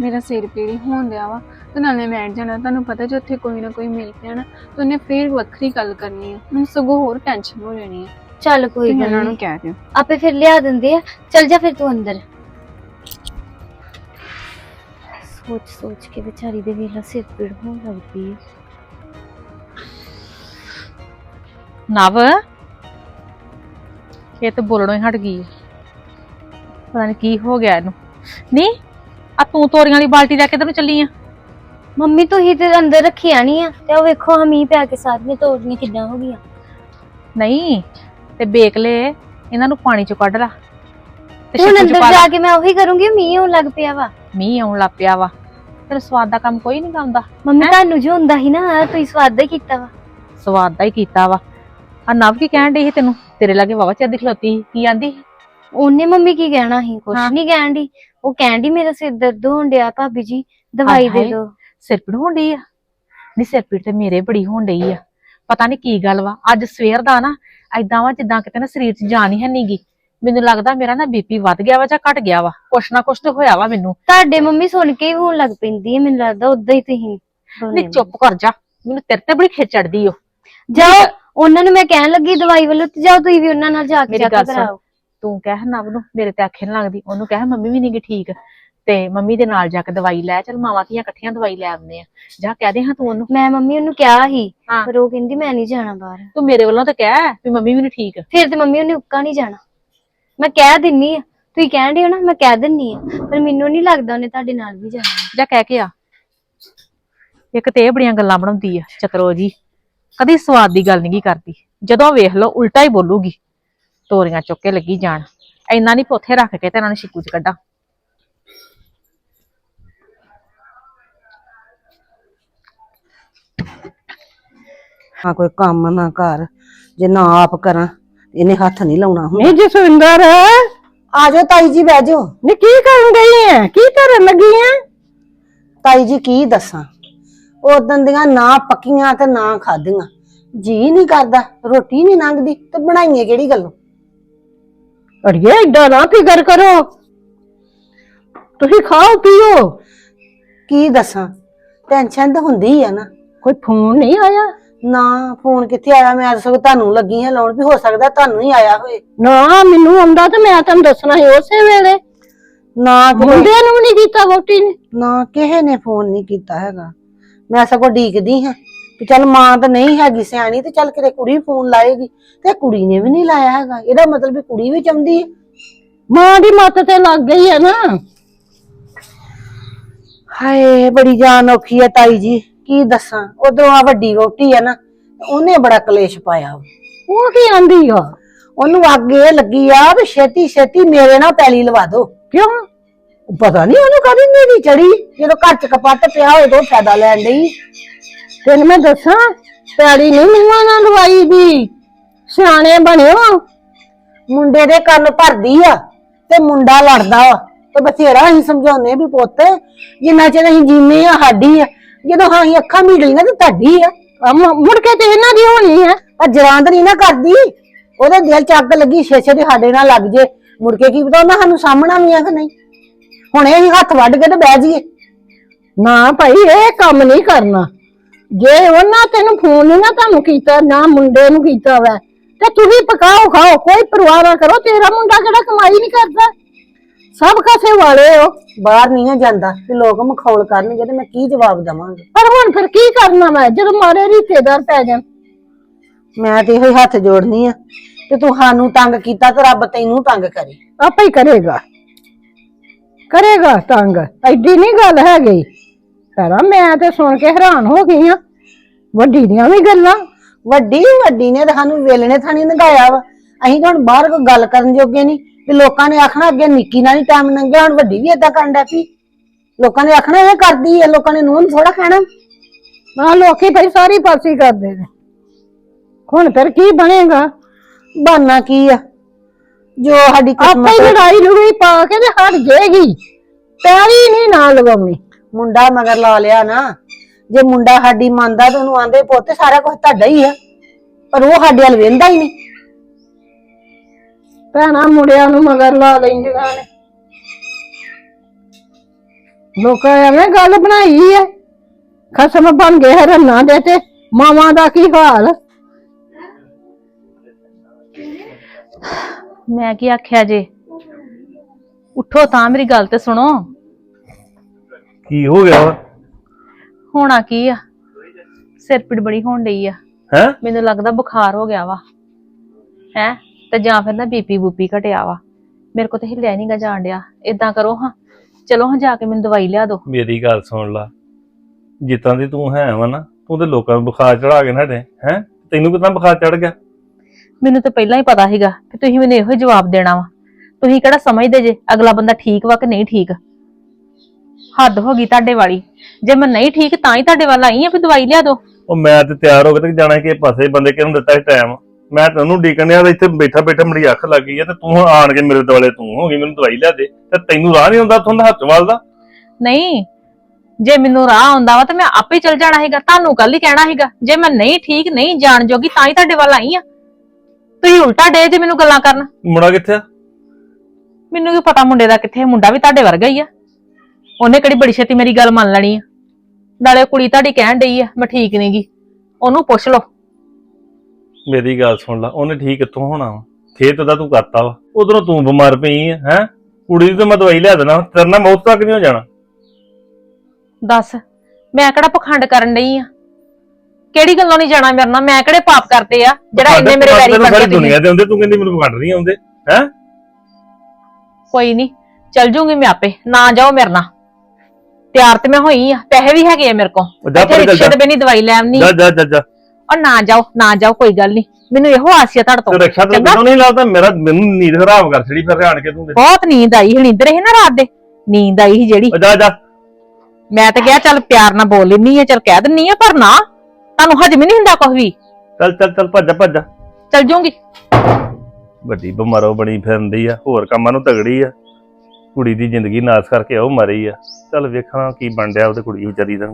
Speaker 5: ਮੇਰਾ ਸਿਰ ਪੀੜ ਹੀ ਹੋਣ ਡਿਆ ਵਾ ਤੇ ਨਾਲੇ ਮੈਂ ਜਾਣਾ। ਤੁਹਾਨੂੰ ਪਤਾ ਜੇ ਉੱਥੇ ਕੋਈ ਨਾ ਕੋਈ ਮਿਲ ਪਿਆ ਨਾ ਤਾਂ ਉਹਨੇ ਫੇਰ ਵੱਖਰੀ ਗੱਲ ਕਰਨੀ ਹੈ ਮੈਨੂੰ ਸਗੋਂ ਹੋਰ ਟੈਨਸ਼ਨ ਹੋ ਜਾਣੀ ਹੈ
Speaker 4: ਚੱਲ ਕੋਈ ਗੱਲ
Speaker 5: ਉਹਨਾਂ ਨੂੰ
Speaker 4: ਨਹੀਂ।
Speaker 5: ਕਹਿ ਦਿਓ।
Speaker 4: ਆਪੇ ਫਿਰ ਲਿਆ ਦਿੰਦੇ ਆ। ਚੱਲ ਜਾ ਫਿਰ ਤੂੰ ਅੰਦਰ। ਸੋਚ ਸੋਚ ਕੇ ਵਿਚਾਰੀ ਦੇ ਵੇਲਾ ਸਿਰ ਪੀੜ ਹੋਣ ਲੱਗ ਪਈ ਹੈ।
Speaker 6: ਨਵ ਇਹ ਤਾਂ ਬੋਲਣੋਂ ਹੀ ਹਟ ਗਈ ਹੈ। ਪਤਾ ਨਹੀਂ ਕੀ ਹੋ ਗਿਆ ਇਹਨੂੰ। ਨਹੀਂ ਆ ਤੂੰ ਤੋਰੀਆਂ ਵਾਲੀ ਬਾਲਟੀ ਲੈ ਕੇ ਤੈਨੂੰ ਚੱਲੀ ਆ।
Speaker 4: ਮੰਮੀ ਤੁਸੀਂ ਤੇ ਅੰਦਰ ਰੱਖਿਆ ਨਹੀਂ ਆ ਤੇ ਉਹ ਵੇਖੋ ਹਮੀ ਪੈ ਕੇ ਸਾਰੀਆਂ ਤੋੜੀਆਂ ਕਿੱਦਾਂ ਹੋ ਗਈਆਂ।
Speaker 6: ਨਹੀਂ ਤੇ ਬੇਕ ਲੈ ਇਹਨਾਂ ਨੂੰ ਪਾਣੀ ਚੋਂ ਕੱਢ ਲਾ। ਤੇ
Speaker 4: ਹੁਣ
Speaker 6: ਛਿੱਕੂ ਚ
Speaker 4: ਅੰਦਰ
Speaker 6: ਪਾ ਲਾ।
Speaker 4: ਜਾ ਕੇ ਮੈਂ ਉਹੀ ਕਰੂੰਗੀ ਮੀਂਹ ਆਉਣ ਲੱਗ ਪਿਆ ਵਾ।
Speaker 6: ਮੀਂਹ ਆਉਣ ਲੱਗ ਪਿਆ ਵਾ। ਤੇਰੇ ਸਵਾਦ ਦਾ ਕੰਮ ਕੋਈ ਨਹੀਂ ਕਰਦਾ।
Speaker 4: ਮੰਮੀ ਤੁਹਾਨੂੰ ਜੋ ਹੁੰਦਾ ਸੀ ਨਾ ਤੁਸੀਂ ਸਵਾਦ ਦਾ ਹੀ ਕੀਤਾ ਵਾ।
Speaker 6: ਸਵਾਦ ਦਾ ਹੀ ਕੀਤਾ ਵਾ। ਆ ਨਵ ਕੀ ਕਹਿਣ ਡਈ ਸੀ ਤੈਨੂੰ? ਤੇਰੇ ਲਾਗੇ ਵਾਵਾ ਚਿਰ ਦੀ ਖਲੋਤੀ ਸੀ। ਕੀ ਆਂਦੀ
Speaker 4: ਉਹਨੇ ਮੰਮੀ ਕੀ ਕਹਿਣਾ ਸੀ? ਕੁਛ
Speaker 6: ਹਾਂ।
Speaker 4: ਨਹੀਂ ਕਹਿਣ ਦੀ ਉਹ ਕਹਿਣ ਦੀ ਮੇਰਾ ਸਿਰ ਦਰਦ ਹੋਣ ਡਿਆ ਭਾਬੀ ਜੀ ਦਵਾਈ ਦੇ
Speaker 6: ਹਾਏ।
Speaker 4: ਦਿਓ।
Speaker 6: ਸਿਰ ਪੀੜ ਹੋਣ ਡਈ ਆ? ਨਹੀਂ ਸਿਰ ਪੀੜ ਤੇ ਮੇਰੇ ਬੜੀ ਹੋਣ ਡਈ ਆ। ਪਤਾ ਨਹੀਂ ਕੀ ਗੱਲ ਵਾ ਅੱਜ ਸਵੇਰ ਦਾ ਨਾ ਐਦਾਂ ਵਾ ਜਿੱਦਾਂ ਕਿਤੇ ਨਾ ਸਰੀਰ 'ਚ ਜਾਨ ਹੀ ਹੈ ਨੀਗੀ ਮੈਨੂੰ ਲੱਗਦਾ ਮੇਰਾ ਨਾ ਬੀਪੀ ਵੱਧ ਗਿਆ ਵਾ ਜਾਂ ਘਟ ਗਿਆ ਵਾ ਕੁਛ ਨਾ ਕੁਛ ਤੇ ਹੋਇਆ ਵਾ ਮੈਨੂੰ।
Speaker 4: ਤੁਹਾਡੇ ਮੰਮੀ ਸੁਣ ਕੇ ਹੀ ਹੋਣ ਲੱਗ ਪੈਂਦੀ ਹੈ ਮੈਨੂੰ ਲੱਗਦਾ ਉਦਾਂ ਹੀ ਤੁਸੀਂ ਦੋਨੇ
Speaker 6: ਨਹੀਂ ਚੁੱਪ ਕਰ ਜਾ ਮੈਨੂੰ ਤੇਰੇ ਤੇ ਬੜੀ ਖਿੱਚ ਚੜਦੀ ਓ।
Speaker 4: ਜਾਓ ਉਹਨਾਂ ਨੂੰ ਮੈਂ ਕਹਿਣ ਲੱਗੀ ਦਵਾਈ ਵੱਲੋਂ ਤੇ ਜਾਓ ਤੁਸੀਂ ਵੀ ਉਹਨਾਂ ਨਾਲ ਜਾ ਕੇ
Speaker 6: ਮੇਰੀ ਗੱਲ ਸੁਣ।
Speaker 4: ਕਰਾਓ।
Speaker 6: ਤੂੰ ਕਹਿ ਨਵ ਨੂੰ ਮੇਰੇ ਤੇ ਆਖੇ ਨਾ ਲੱਗਦੀ। ਉਹਨੂੰ ਕਹਿ ਮੰਮੀ ਵੀ ਨੀ ਗੀ ਠੀਕ। ਤੇ ਮੰਮੀ ਦੇ ਨਾਲ ਜਾ ਕੇ ਦਵਾਈ ਲੈ ਚਲ ਮਾਵਾਂ ਧੀਆਂ ਇਕੱਠੀਆਂ ਦਵਾਈ ਲੈ ਆਉਂਦੇ ਆ। ਜਾ ਕਹਿ ਦੇ ਹਾਂ ਤੂੰ ਉਹਨੂੰ।
Speaker 4: ਮੈਂ ਮੰਮੀ ਉਹਨੂੰ ਕਿਹਾ ਸੀ
Speaker 6: ਹਾਂ।
Speaker 4: ਪਰ ਉਹ ਕਹਿੰਦੀ ਮੈਂ ਨਹੀਂ ਜਾਣਾ ਬਾਹਰ।
Speaker 6: ਤੂੰ ਮੇਰੇ ਵੱਲੋਂ ਤਾਂ ਕਹਿ ਵੀ ਮੰਮੀ ਵੀ ਨੀ ਠੀਕ।
Speaker 4: ਫਿਰ ਤੇ ਮੰਮੀ ਉਹਨੇ ਉੱਕਾ ਨਹੀਂ ਜਾਣਾ। ਮੈਂ ਕਹਿ ਦਿੰਨੀ ਆ। ਤੁਸੀਂ ਕਹਿਣ ਡਏ ਹੋ ਨਾ ਮੈਂ ਕਹਿ ਦਿੰਨੀ ਆ। ਪਰ ਮੈਨੂੰ ਨਹੀਂ ਲੱਗਦਾ ਉਹਨੇ ਤੁਹਾਡੇ ਨਾਲ ਵੀ ਜਾਣਾ।
Speaker 6: ਜਾ ਕਹਿ ਕੇ ਆ। ਇੱਕ ਤੇ ਇਹ ਬੜੀਆਂ ਗੱਲਾਂ ਬਣਾਉਂਦੀ ਆ ਚਤਰੋ ਜੀ। ਕਦੀ ਸਵਾਦ ਦੀ ਗੱਲ ਨਹੀਂ ਕਰਦੀ। ਜਦੋਂ ਵੇਖ ਲਓ ਉਲਟਾ ਹੀ ਬੋਲੂਗੀ। ਤੋਰੀਆਂ ਚੁੱਕ ਕੇ ਲੱਗੀ ਜਾਣ। ਇੰਨਾ ਨਹੀਂ ਪੋਥੇ ਰੱਖ ਕੇ ਤੇ ਇਹਨਾਂ ਨੂੰ ਸ਼ਿਕੂ ਚ ਕੱਢਾਂ।
Speaker 2: ਹਾਂ ਕੋਈ ਕੰਮ ਨਾ ਕਰ ਜੇ ਨਾ ਆਪ ਕਰਾਂ ਇਹਨੇ ਹੱਥ ਨਹੀਂ ਲਾਉਣਾ ਹੁਣ।
Speaker 7: ਨਹੀਂ ਜਸਵਿੰਦਰ।
Speaker 2: ਆ ਜਾਓ ਤਾਈ ਜੀ ਬਹਿ ਜਾਓ
Speaker 7: ਨੀ ਕੀ ਕਰਨ ਗਈ ਐ? ਕੀ ਕਰਨ ਲੱਗੀ ਐ?
Speaker 2: ਤਾਈ ਜੀ ਕੀ ਦੱਸਾਂ? ਉਦੋਂ ਦੀਆਂ ਨਾ ਪੱਕੀਆਂ ਤੇ ਨਾ ਖਾਧੀਆਂ। ਜੀ ਨਹੀਂ ਕਰਦਾ ਰੋਟੀ ਨਹੀਂ ਲੰਘਦੀ ਤੇ ਬਣਾਈਏ ਕਿਹੜੀ ਗੱਲੋਂ?
Speaker 7: ਅੜੀਏ ਏਦਾਂ ਨਾ ਫਿਕਰ ਕਰੋ। ਤੁਸੀਂ ਖਾਓ ਪੀਓ।
Speaker 2: ਕੀ ਦੱਸਾਂ? ਟੈਨਸ਼ਨ ਤਾਂ ਹੁੰਦੀ ਆ ਨਾ।
Speaker 7: ਕੋਈ ਫੋਨ ਨਹੀਂ ਆਇਆ?
Speaker 2: ਨਾ ਫੋਨ ਕਿੱਥੇ ਆਇਆ? ਮੈਂ ਤਾਂ ਸਗੋਂ ਤੁਹਾਨੂੰ ਲੱਗੀ ਆ ਲਾਉਣ ਵੀ ਹੋ ਸਕਦਾ ਤੁਹਾਨੂੰ ਹੀ ਆਇਆ ਹੋਏ
Speaker 7: ਨਾ ਮੈਨੂੰ ਆਉਂਦਾ ਤੇ ਮੈਂ ਤੈਨੂੰ ਦੱਸਣਾ ਸੀ ਉਸੇ ਵੇਲੇ।
Speaker 2: ਨਾ
Speaker 7: ਮੁੰਡੇ ਨੂੰ ਵੀ ਨਹੀਂ ਕੀਤਾ ਵੋਟੀ ਨੇ।
Speaker 2: ਨਾ ਕਿਸੇ ਨੇ ਫੋਨ ਨਹੀਂ ਕੀਤਾ ਹੈਗਾ। ਮੈਂ ਸਗੋਂ ਡੀਕਦੀ ਹਾਂ। ਵੀ ਚੱਲ ਮਾਂ ਤਾਂ ਨਹੀਂ ਹੈਗੀ ਸਿਆਣੀ ਤੇ ਚੱਲ ਕਿਤੇ ਕੁੜੀ ਫੋਨ ਲਾਏਗੀ ਤੇ ਕੁੜੀ ਨੇ ਵੀ ਨਹੀਂ ਲਾਇਆ ਹੈਗਾ। ਇਹਦਾ ਮਤਲਬ ਵੀ ਕੁੜੀ ਵੀ ਚਾਹੁੰਦੀ ਹੈ।
Speaker 7: ਮਾਂ ਦੀ ਮੱਤ ਤੇ ਲੱਗ ਗਈ ਐ ਨਾ।
Speaker 2: ਹਾਏ, ਬੜੀ ਜਾਨ ਔਖੀ ਹੈ ਤਾਈ ਜੀ। ਕੀ ਦੱਸਾਂ? ਉਧਰੋਂ ਆ ਵੱਡੀ ਵੋਟੀ ਹੈ ਨਾ ਉਹਨੇ ਬੜਾ ਕਲੇਸ਼ ਪਾਇਆ।
Speaker 7: ਉਹ ਕੀ ਆਂਦੀ ਆ?
Speaker 2: ਉਹਨੂੰ ਅੱਗ ਇਹ ਲੱਗੀ ਆ ਵੀ ਛੇਤੀ ਛੇਤੀ ਮੇਰੇ ਨਾਲ ਪੈਲੀ ਲਵਾ ਦੋ
Speaker 7: ਕਿਉਂ?
Speaker 2: ਪਤਾ ਨਹੀਂ ਉਹਨੂੰ ਕਦੀ ਨਹੀਂ ਚੜੀ। ਜਦੋਂ ਘਰ ਚ ਕਪੱਟ ਪਿਆ ਹੋਏ ਤੋਂ ਫਾਇਦਾ ਲੈਣ ਲਈ
Speaker 7: ਤੈਨੂੰ ਮੈਂ ਦੱਸਾਂ, ਪੈੜੀ ਨਹੀਂ ਮੂੰਹਾਂ ਨਾਲ ਲਵਾਈ ਦੀ ਸਿਆਣੇ ਬਣਿਓ।
Speaker 2: ਮੁੰਡੇ ਦੇ ਕੰਨ ਭਰਦੀ ਆ ਤੇ ਮੁੰਡਾ ਲੜਦਾ ਵਾ। ਤੇ ਬਥੇਰਾ ਅਸੀਂ ਸਮਝਾਉਂਦੇ ਵੀ ਪੁੱਤ, ਜਿੰਨਾ ਚਿਰ ਅਸੀਂ ਜੀਨੇ ਆ, ਸਾਡੀ ਆ। ਜਦੋਂ ਹਾਂ ਅਸੀਂ ਅੱਖਾਂ ਮੀਟ ਲਈਆਂ ਤੇ ਤੁਹਾਡੀ ਆ।
Speaker 7: ਆ ਮੁ- ਮੁੜ ਕੇ ਤੇ ਇਹਨਾਂ ਦੀ ਹੋਣੀ ਆ।
Speaker 2: ਪਰ ਜਰਾਂਦ ਨਹੀਂ ਨਾ ਕਰਦੀ। ਉਹਦੇ ਦਿਲ ਚ ਅੱਗ ਲੱਗੀ, ਛੇਛੇ ਦੇ ਸਾਡੇ ਨਾਲ ਲੱਗ ਜੇ। ਮੁੜ ਕੇ ਕੀ ਪਤਾ ਉਹਨਾਂ ਸਾਨੂੰ ਸਾਹਮਣਾ ਵੀ ਆ ਕਿ ਨਹੀਂ। ਹੁਣ ਇਹ ਹੱਥ ਵੱਢ ਕੇ ਤੇ ਬਹਿ ਜਾਈਏ।
Speaker 7: ਨਾ ਭਾਈ, ਇਹ ਕੰਮ ਨਹੀਂ ਕਰਨਾ। ਜੇ ਉਹਨਾਂ ਤੈਨੂੰ ਫੋਨ ਨੀ ਨਾ ਤੁਹਾਨੂੰ ਕੀਤਾ ਨਾ ਮੁੰਡੇ ਨੂੰ ਕੀਤਾ ਵੈ ਤੇ ਤੁਸੀਂ ਪਕਾਓ ਖਾਓ ਕੋਈ ਪਰਵਾਹ ਨਾ ਕਰੋ ਤੇਰਾ ਮੁੰਡਾ ਕਿਹੜਾ ਕਮਾਈ ਨਹੀਂ ਕਰਦਾ? ਸਭ ਕਾਸੇ ਵਾਲੇ ਹੋ।
Speaker 2: ਬਾਹਰ ਨਹੀਂ ਆ ਜਾਂਦਾ ਤੇ ਲੋਕ ਮਖੌਲ ਕਰਨਗੇ ਤੇ ਮੈਂ ਕੀ ਜਵਾਬ ਦਵਾਂਗੀ?
Speaker 7: ਪਰ ਹੁਣ ਫਿਰ ਕੀ ਕਰਨਾ ਮੈਂ ਜਦੋਂ ਮਾਰੇ ਰਿਸ਼ਤੇਦਾਰ ਪੈ ਜਾਣ।
Speaker 2: ਮੈਂ ਤੇ ਇਹੋ ਹੀ ਹੱਥ ਜੋੜਨੀ ਆ ਤੇ ਤੂੰ ਸਾਨੂੰ ਤੰਗ ਕੀਤਾ ਤੇ ਰੱਬ ਤੈਨੂੰ ਤੰਗ ਕਰੇ।
Speaker 7: ਆਪੇ ਹੀ ਕਰੇਗਾ। ਕਰੇਗਾ ਤੰਗ ਐਡੀ ਨਹੀਂ ਗੱਲ ਹੈਗੀ। ਪਰ ਮੈਂ ਤੇ ਸੁਣ ਕੇ ਹੈਰਾਨ ਹੋ ਗਈ ਆ ਵੱਡੀ ਦੀਆਂ ਵੀ ਗੱਲਾਂ।
Speaker 2: ਵੱਡੀ ਵੱਡੀ ਨੇ ਤਾਂ ਸਾਨੂੰ ਵੇਲਣੇ ਥਾਣੀ ਨਗਾਇਆ ਵਾ। ਅਸੀਂ ਤਾਂ ਹੁਣ ਬਾਹਰ ਕੋਈ ਗੱਲ ਕਰਨ ਜੋਗੇ ਨਹੀਂ। ਵੀ ਲੋਕਾਂ ਨੇ ਆਖਣਾ ਅੱਗੇ ਨਿੱਕੀ ਨਾਲ ਹੀ ਟਾਈਮ ਲੰਘਿਆ ਹੁਣ ਵੱਡੀ ਵੀ ਏਦਾਂ ਕਰਨ ਡੈ ਪਈ। ਲੋਕਾਂ ਨੇ ਆਖਣਾ ਇਹ ਕਰਦੀ ਹੈ ਲੋਕਾਂ ਨੇ ਨੂੰਹ ਥੋੜਾ ਕਹਿਣਾ।
Speaker 7: ਆ ਲੋਕੀ ਭਾਈ ਸਾਰੀ ਪਾਸੀ ਕਰਦੇ ਨੇ। ਹੁਣ ਫਿਰ ਕੀ ਬਣੇਗਾ?
Speaker 2: ਬਹਾਨਾ ਕੀ ਆ? ਜੋ ਸਾਡੀ
Speaker 7: ਆਪੇ ਹੀ
Speaker 2: ਕਿਸਮਤ
Speaker 7: ਲੜਾਈ ਲੜੂਈ ਪਾ ਕੇ ਤੇ ਹਟ ਜਾਏਗੀ ਪੈਰੀ ਨਹੀਂ ਨਾ ਲਗਾਉਣੀ
Speaker 2: ਮੁੰਡਾ ਮਗਰ ਲਾ ਲਿਆ ਨਾ ਜੇ ਮੁੰਡਾ ਸਾਡੀ ਮੰਨਦਾ ਤਾਂ ਉਹਨੂੰ ਆਂਦੇ ਪੁੱਤ ਸਾਰਾ ਕੁਝ ਤੁਹਾਡਾ ਹੀ ਆ ਪਰ ਉਹ ਸਾਡੇ ਵੱਲ ਵੇਂਦਾ ਹੀ ਨਹੀਂ।
Speaker 7: ਭੈਣਾ ਮੁੰਡਿਆਂ ਨੂੰ ਮਗਰ ਲਾ ਲੈਂਦੀਆਂ ਨੇ। ਲੋਕਾਂ ਐਵੇਂ ਗੱਲ ਬਣਾਈ ਐ ਖਸਮ ਬਣ ਗਏ ਹਰਨਾਂ ਦੇ ਤੇ ਮਾਵਾਂ ਦਾ ਕੀ ਹਾਲ?
Speaker 6: ਮੈਂ ਕੀ ਆਖਿਆ ਜੇ? ਉੱਠੋ ਤਾਂ ਮੇਰੀ ਗੱਲ ਤੇ ਸੁਣੋ।
Speaker 8: ਕੀ ਹੋ ਗਿਆ
Speaker 6: ਹੋਣਾ ਕੀ ਆ? ਸਿਰ ਪੀੜ ਬੜੀ ਹੋਣ ਡਈ ਆ।
Speaker 8: ਹੈ?
Speaker 6: ਮੈਨੂੰ ਲੱਗਦਾ ਬੁਖਾਰ ਹੋ ਗਿਆ ਵਾ। ਹੈ? ਤੇ ਜਾਂ ਫਿਰ ਨਾ ਬੀਪੀ ਬੂਪੀ ਘਟਿਆ ਵਾ। ਮੇਰੇ ਕੋ ਤੇ ਹਿੱਲਿਆ ਨਹੀਂ ਗਾ ਜਾਣ ਡਿਆ। ਇਦਾਂ ਕਰੋ ਹਾਂ। ਚਲੋ ਹਾਂ ਜਾ ਕੇ ਮੈਨੂੰ ਦਵਾਈ ਲਿਆ ਦਿਓ।
Speaker 8: ਮੇਰੀ ਗੱਲ ਸੁਣ ਲਾ। ਜਿੱਤਾਂ ਦੀ ਤੂੰ ਹੈ ਵਾ ਨਾ ਤੂੰ ਤੇ ਲੋਕਾਂ ਨੂੰ ਬੁਖਾਰ ਚੜਾ ਕੇ ਨਾਡੇ ਹੈ? ਤੈਨੂੰ ਕਿਦਾਂ ਬੁਖਾਰ ਚੜ ਗਿਆ?
Speaker 6: ਮੈਨੂੰ ਤਾਂ ਪਹਿਲਾਂ ਹੀ ਪਤਾ ਸੀਗਾ ਕਿ ਤੁਸੀਂ ਮੈਨੂੰ ਇਹੋ ਹੀ ਜਵਾਬ ਦੇਣਾ ਵਾ। ਤੁਸੀਂ ਕਿਹੜਾ ਸਮਝਦੇ ਜੇ ਅਗਲਾ ਬੰਦਾ ਠੀਕ ਵਾ ਕਿ ਨਹੀਂ ਠੀਕ? ਹੱਦ ਹੋ ਗਈ ਤੁਹਾਡੇ ਵਾਲੀ। ਜੇ ਮੈਂ ਨਹੀਂ ਠੀਕ ਤਾਂ ਹੀ ਤੁਹਾਡੇ ਵੱਲ ਆਈ ਆ ਵੀ ਦਵਾਈ ਲਿਆ ਦਿਓ।
Speaker 8: ਉਹ ਮੈਂ ਤੇ ਤਿਆਰ ਹੋ ਕੇ ਤੇ ਜਾਣਾ ਕਿ ਪਾਸੇ ਬੰਦੇ ਕਿਹਨੂੰ ਦਿੱਤਾ ਸੀ ਟਾਈਮ ਮੈਂ ਤੈਨੂੰ ਡੀਕਣ ਤੇ ਇੱਥੇ ਬੈਠਾ ਬੈਠਾ ਮੇਰੀ ਅੱਖ ਲੱਗ ਗਈ ਆ ਤੇ ਤੂੰ ਆਣ ਕੇ ਮੇਰੇ ਦੁਆਲੇ ਤੂੰ ਹੋ ਗਈ ਮੈਨੂੰ ਦਵਾਈ ਲਿਆ ਦੇ। ਤੇ ਤੈਨੂੰ ਰਾਹ ਨਹੀਂ ਹੁੰਦਾ ਤੁਹਾਨੂੰ ਹੱਥ ਵੱਲ ਦਾ
Speaker 6: ਨਹੀਂ ਜੇ ਮੈਨੂੰ ਰਾਹ ਆਉਂਦਾ ਵਾ ਤਾਂ ਮੈਂ ਆਪੇ ਚਲ ਜਾਣਾ ਹੈਗਾ ਤੁਹਾਨੂੰ ਕੱਲ ਹੀ ਕਹਿਣਾ ਹੈਗਾ ਜੇ ਮੈਂ ਨਹੀਂ ਠੀਕ ਨਹੀਂ ਜਾਣ ਜੋਗੀ ਤਾਂ ਹੀ ਤੁਹਾਡੇ ਵੱਲ ਆਈ ਆ। ਤੁਸੀਂ ਉਲਟਾ ਡੇ ਜੇ ਮੈਨੂੰ ਗੱਲਾਂ ਕਰਨ।
Speaker 8: ਮੁੰਡਾ ਕਿੱਥੇ ਆ?
Speaker 6: ਮੈਨੂੰ ਕੀ ਪਤਾ ਮੁੰਡੇ ਦਾ ਕਿੱਥੇ ਆ, ਮੁੰਡਾ ਵੀ ਤੁਹਾਡੇ ਵਰਗਾ ਹੀ ਆ। ਉਹਨੇ ਕਿਹੜੀ ਬੜੀ ਛੇਤੀ ਮੇਰੀ ਗੱਲ ਮੰਨ ਲੈਣੀ ਆ। ਨਾਲੇ ਕੁੜੀ ਤੁਹਾਡੀ ਕਹਿਣ ਡਈ ਆ ਮੈਂ ਠੀਕ ਨਹੀਂਗੀ ਉਹਨੂੰ ਪੁੱਛ ਲਓ।
Speaker 8: ਮੇਰੀ ਗੱਲ ਸੁਣ ਲਾ ਉਹਨੇ ਠੀਕ ਕਿੱਥੋਂ ਹੋਣਾ ਵਾ? ਖੇਤ ਦਾ ਤੂੰ ਕਰਤਾ ਵਾ। ਉਧਰੋਂ ਤੂੰ ਬਿਮਾਰ ਪਈ ਹੈ ਹੈ? ਕੁੜੀ ਦੀ ਤਾਂ ਮੈਂ ਦਵਾਈ ਲਿਆ ਦੇਣਾ ਤੇਰੇ ਨਾਲ ਮੌਤ ਤੱਕ ਨਹੀਂ ਹੋ ਜਾਣਾ।
Speaker 6: ਦੱਸ ਮੈਂ ਕਿਹੜਾ ਪਖੰਡ ਕਰਨ ਡਈ ਆ? ਕਿਹੜੀ ਗੱਲੋਂ ਨਹੀਂ ਜਾਣਾ ਮੇਰੇ ਨਾਲ? ਮੈਂ ਕਿਹੜੇ ਪਾਪ ਕਰਤੇ ਆ ਜਿਹੜਾ ਇੰਨੇ ਮੇਰੇ ਵੈਰੀ ਬਣ
Speaker 8: ਸਾਰੀ ਦੁਨੀਆ ਦੇ ਹੁੰਦੇ ਤੂੰ ਕਹਿੰਦੀ ਮੈਨੂੰ ਪਖੰਡ ਨਹੀਂ ਆਉਂਦੇ ਹੈ?
Speaker 6: ਕੋਈ ਨਹੀਂ ਚੱਲ ਜੂਗੀ ਮੈਂ ਆਪੇ। ਨਾ ਜਾਓ ਮੇਰੇ ਨਾਲ। ਤਿਆਰ ਤੇ ਮੈਂ ਹੋਈ ਆ ਪੈਸੇ ਵੀ ਹੈਗੇ ਆ ਮੇਰੇ ਕੋਲ।
Speaker 8: ਉਹ ਜਾ
Speaker 6: ਇੱਥੇ
Speaker 8: ਪਰੇ ਚੱਲ
Speaker 6: ਰਿਕਸ਼ੇ
Speaker 8: ਜਾ।
Speaker 6: ਤੇ ਬੈਣੀ ਦਵਾਈ ਲੈ ਆਉਣੀ
Speaker 8: ਜਾ ਜਾ ਜਾ ਜਾ।
Speaker 6: ਔਰ ਨਾ ਜਾਓ ਨਾ ਜਾਓ ਕੋਈ ਗੱਲ ਨਹੀਂ। ਮੈਨੂੰ ਇਹੋ ਆਸਿਆ ਤੁਹਾਡੇ
Speaker 8: ਤੇ।
Speaker 6: ਤੋਂ
Speaker 8: ਰੱਖਿਆ ਤੇ
Speaker 6: ਚੰਗਾ?
Speaker 8: ਮੈਨੂੰ ਨਹੀਂ ਲੱਗਦਾ ਮੇਰਾ ਮੈਨੂੰ ਨੀਂਦ ਖਰਾਬ ਕਰ ਛੜੀ ਫਿਰ ਆਣ ਕੇ ਤੂੰ
Speaker 6: ਬਹੁਤ ਨੀਂਦ ਆਈ ਹੁਣ ਇੱਧਰ ਹੀ ਨਾ ਰਾਤ ਦੇ। ਨੀਂਦ ਆਈ ਸੀ ਜਿਹੜੀ।
Speaker 8: ਉਹ ਜਾ ਜਾ।
Speaker 6: ਮੈਂ ਤਾਂ ਕਿਹਾ ਚੱਲ ਪਿਆਰ ਨਾਲ ਬੋਲ ਲੈਣੀ ਆ ਚੱਲ ਕਹਿ ਦਿੰਨੀ ਆ ਪਰ ਨਾ ਤੁਹਾਨੂੰ ਹਜਮ ਹੀ ਨਹੀਂ ਹੁੰਦਾ ਕੁਝ ਵੀ।
Speaker 8: ਚੱਲ ਚੱਲ ਚੱਲ ਭੱਜ ਭੱਜ।
Speaker 6: ਚੱਲ ਜੂਗੀ
Speaker 8: ਵੱਡੀ ਬਿਮਾਰੋ ਬਣੀ ਫਿਰਦੀ ਆ ਹੋਰ ਕੰਮਾਂ ਨੂੰ ਤਗੜੀ ਆ। ਕੁੜੀ ਦੀ ਜ਼ਿੰਦਗੀ ਨਾਸ ਕਰਕੇ ਉਹ ਮਰੀ ਆ। ਚੱਲ ਵੇਖਾਂ ਕੀ ਬਣ ਡਿਆ ਉਹਦੇ ਕੁੜੀ ਵਿਚਾਰੀ ਦਾ।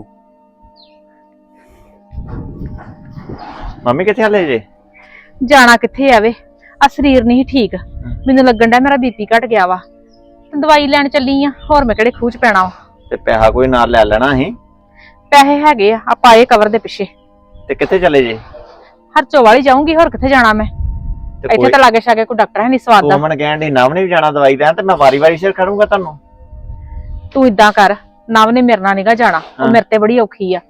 Speaker 9: ਮੰਮੀ ਕਿੱਥੇ ਹਲੇ ਜੇ?
Speaker 6: ਜਾਣਾ ਕਿੱਥੇ ਆਵੇ ਆ ਸਰੀਰ ਨਹੀਂ ਠੀਕ। ਮੈਨੂੰ ਲੱਗਣ ਡਿਆ ਮੇਰਾ ਬੀਪੀ ਘਟ ਗਿਆ ਵਾ। ਤੇ ਦਵਾਈ ਲੈਣ ਚੱਲੀ ਆ ਹੋਰ ਮੈਂ ਕਿਹੜੇ ਖੂਹ ਚ ਪੈਣਾ ਵਾ?
Speaker 9: ਤੇ ਪੈਸਾ ਕੋਈ ਨਾਲ ਲੈ ਲੈਣਾ ਸੀ
Speaker 6: ਪੈਸੇ ਹੈਗੇ ਆ ਆ ਪਾਏ ਕਵਰ ਦੇ ਪਿੱਛੇ।
Speaker 9: ਤੇ ਕਿੱਥੇ ਚਲੇ ਜੇ?
Speaker 6: ਹਰਚੋ ਵਾਲੀ ਜਾਊਂਗੀ ਹੋਰ ਕਿੱਥੇ ਜਾਣਾ ਮੈਂ? ਇੱਥੇ ਤਾਂ ਲਾਗੇ ਛਾਗੇ ਕੋਈ ਡਾਕਟਰ ਹੈ ਨਹੀਂ ਸਵਾਦ ਦਾ।
Speaker 9: ਤੂੰ ਮਨ ਕਹਿਣ ਦੀ ਨਵ ਨੇ ਵੀ ਜਾਣਾ ਦਵਾਈ ਲੈਣ ਤੇ ਮੈਂ ਵਾਰੀ-ਵਾਰੀ ਸਿਰ ਖੜੂੰਗਾ ਤੁਹਾਨੂੰ।
Speaker 6: ਤੂੰ ਇਦਾਂ ਕਰ ਨਵ ਨੇ ਮੇਰੇ ਨਾਲ ਨੀਗਾ ਜਾਣਾ ਉਹ
Speaker 9: ਹਾਂ।
Speaker 6: ਮੇਰੇ ਤੇ ਬੜੀ ਔਖੀ ਆ।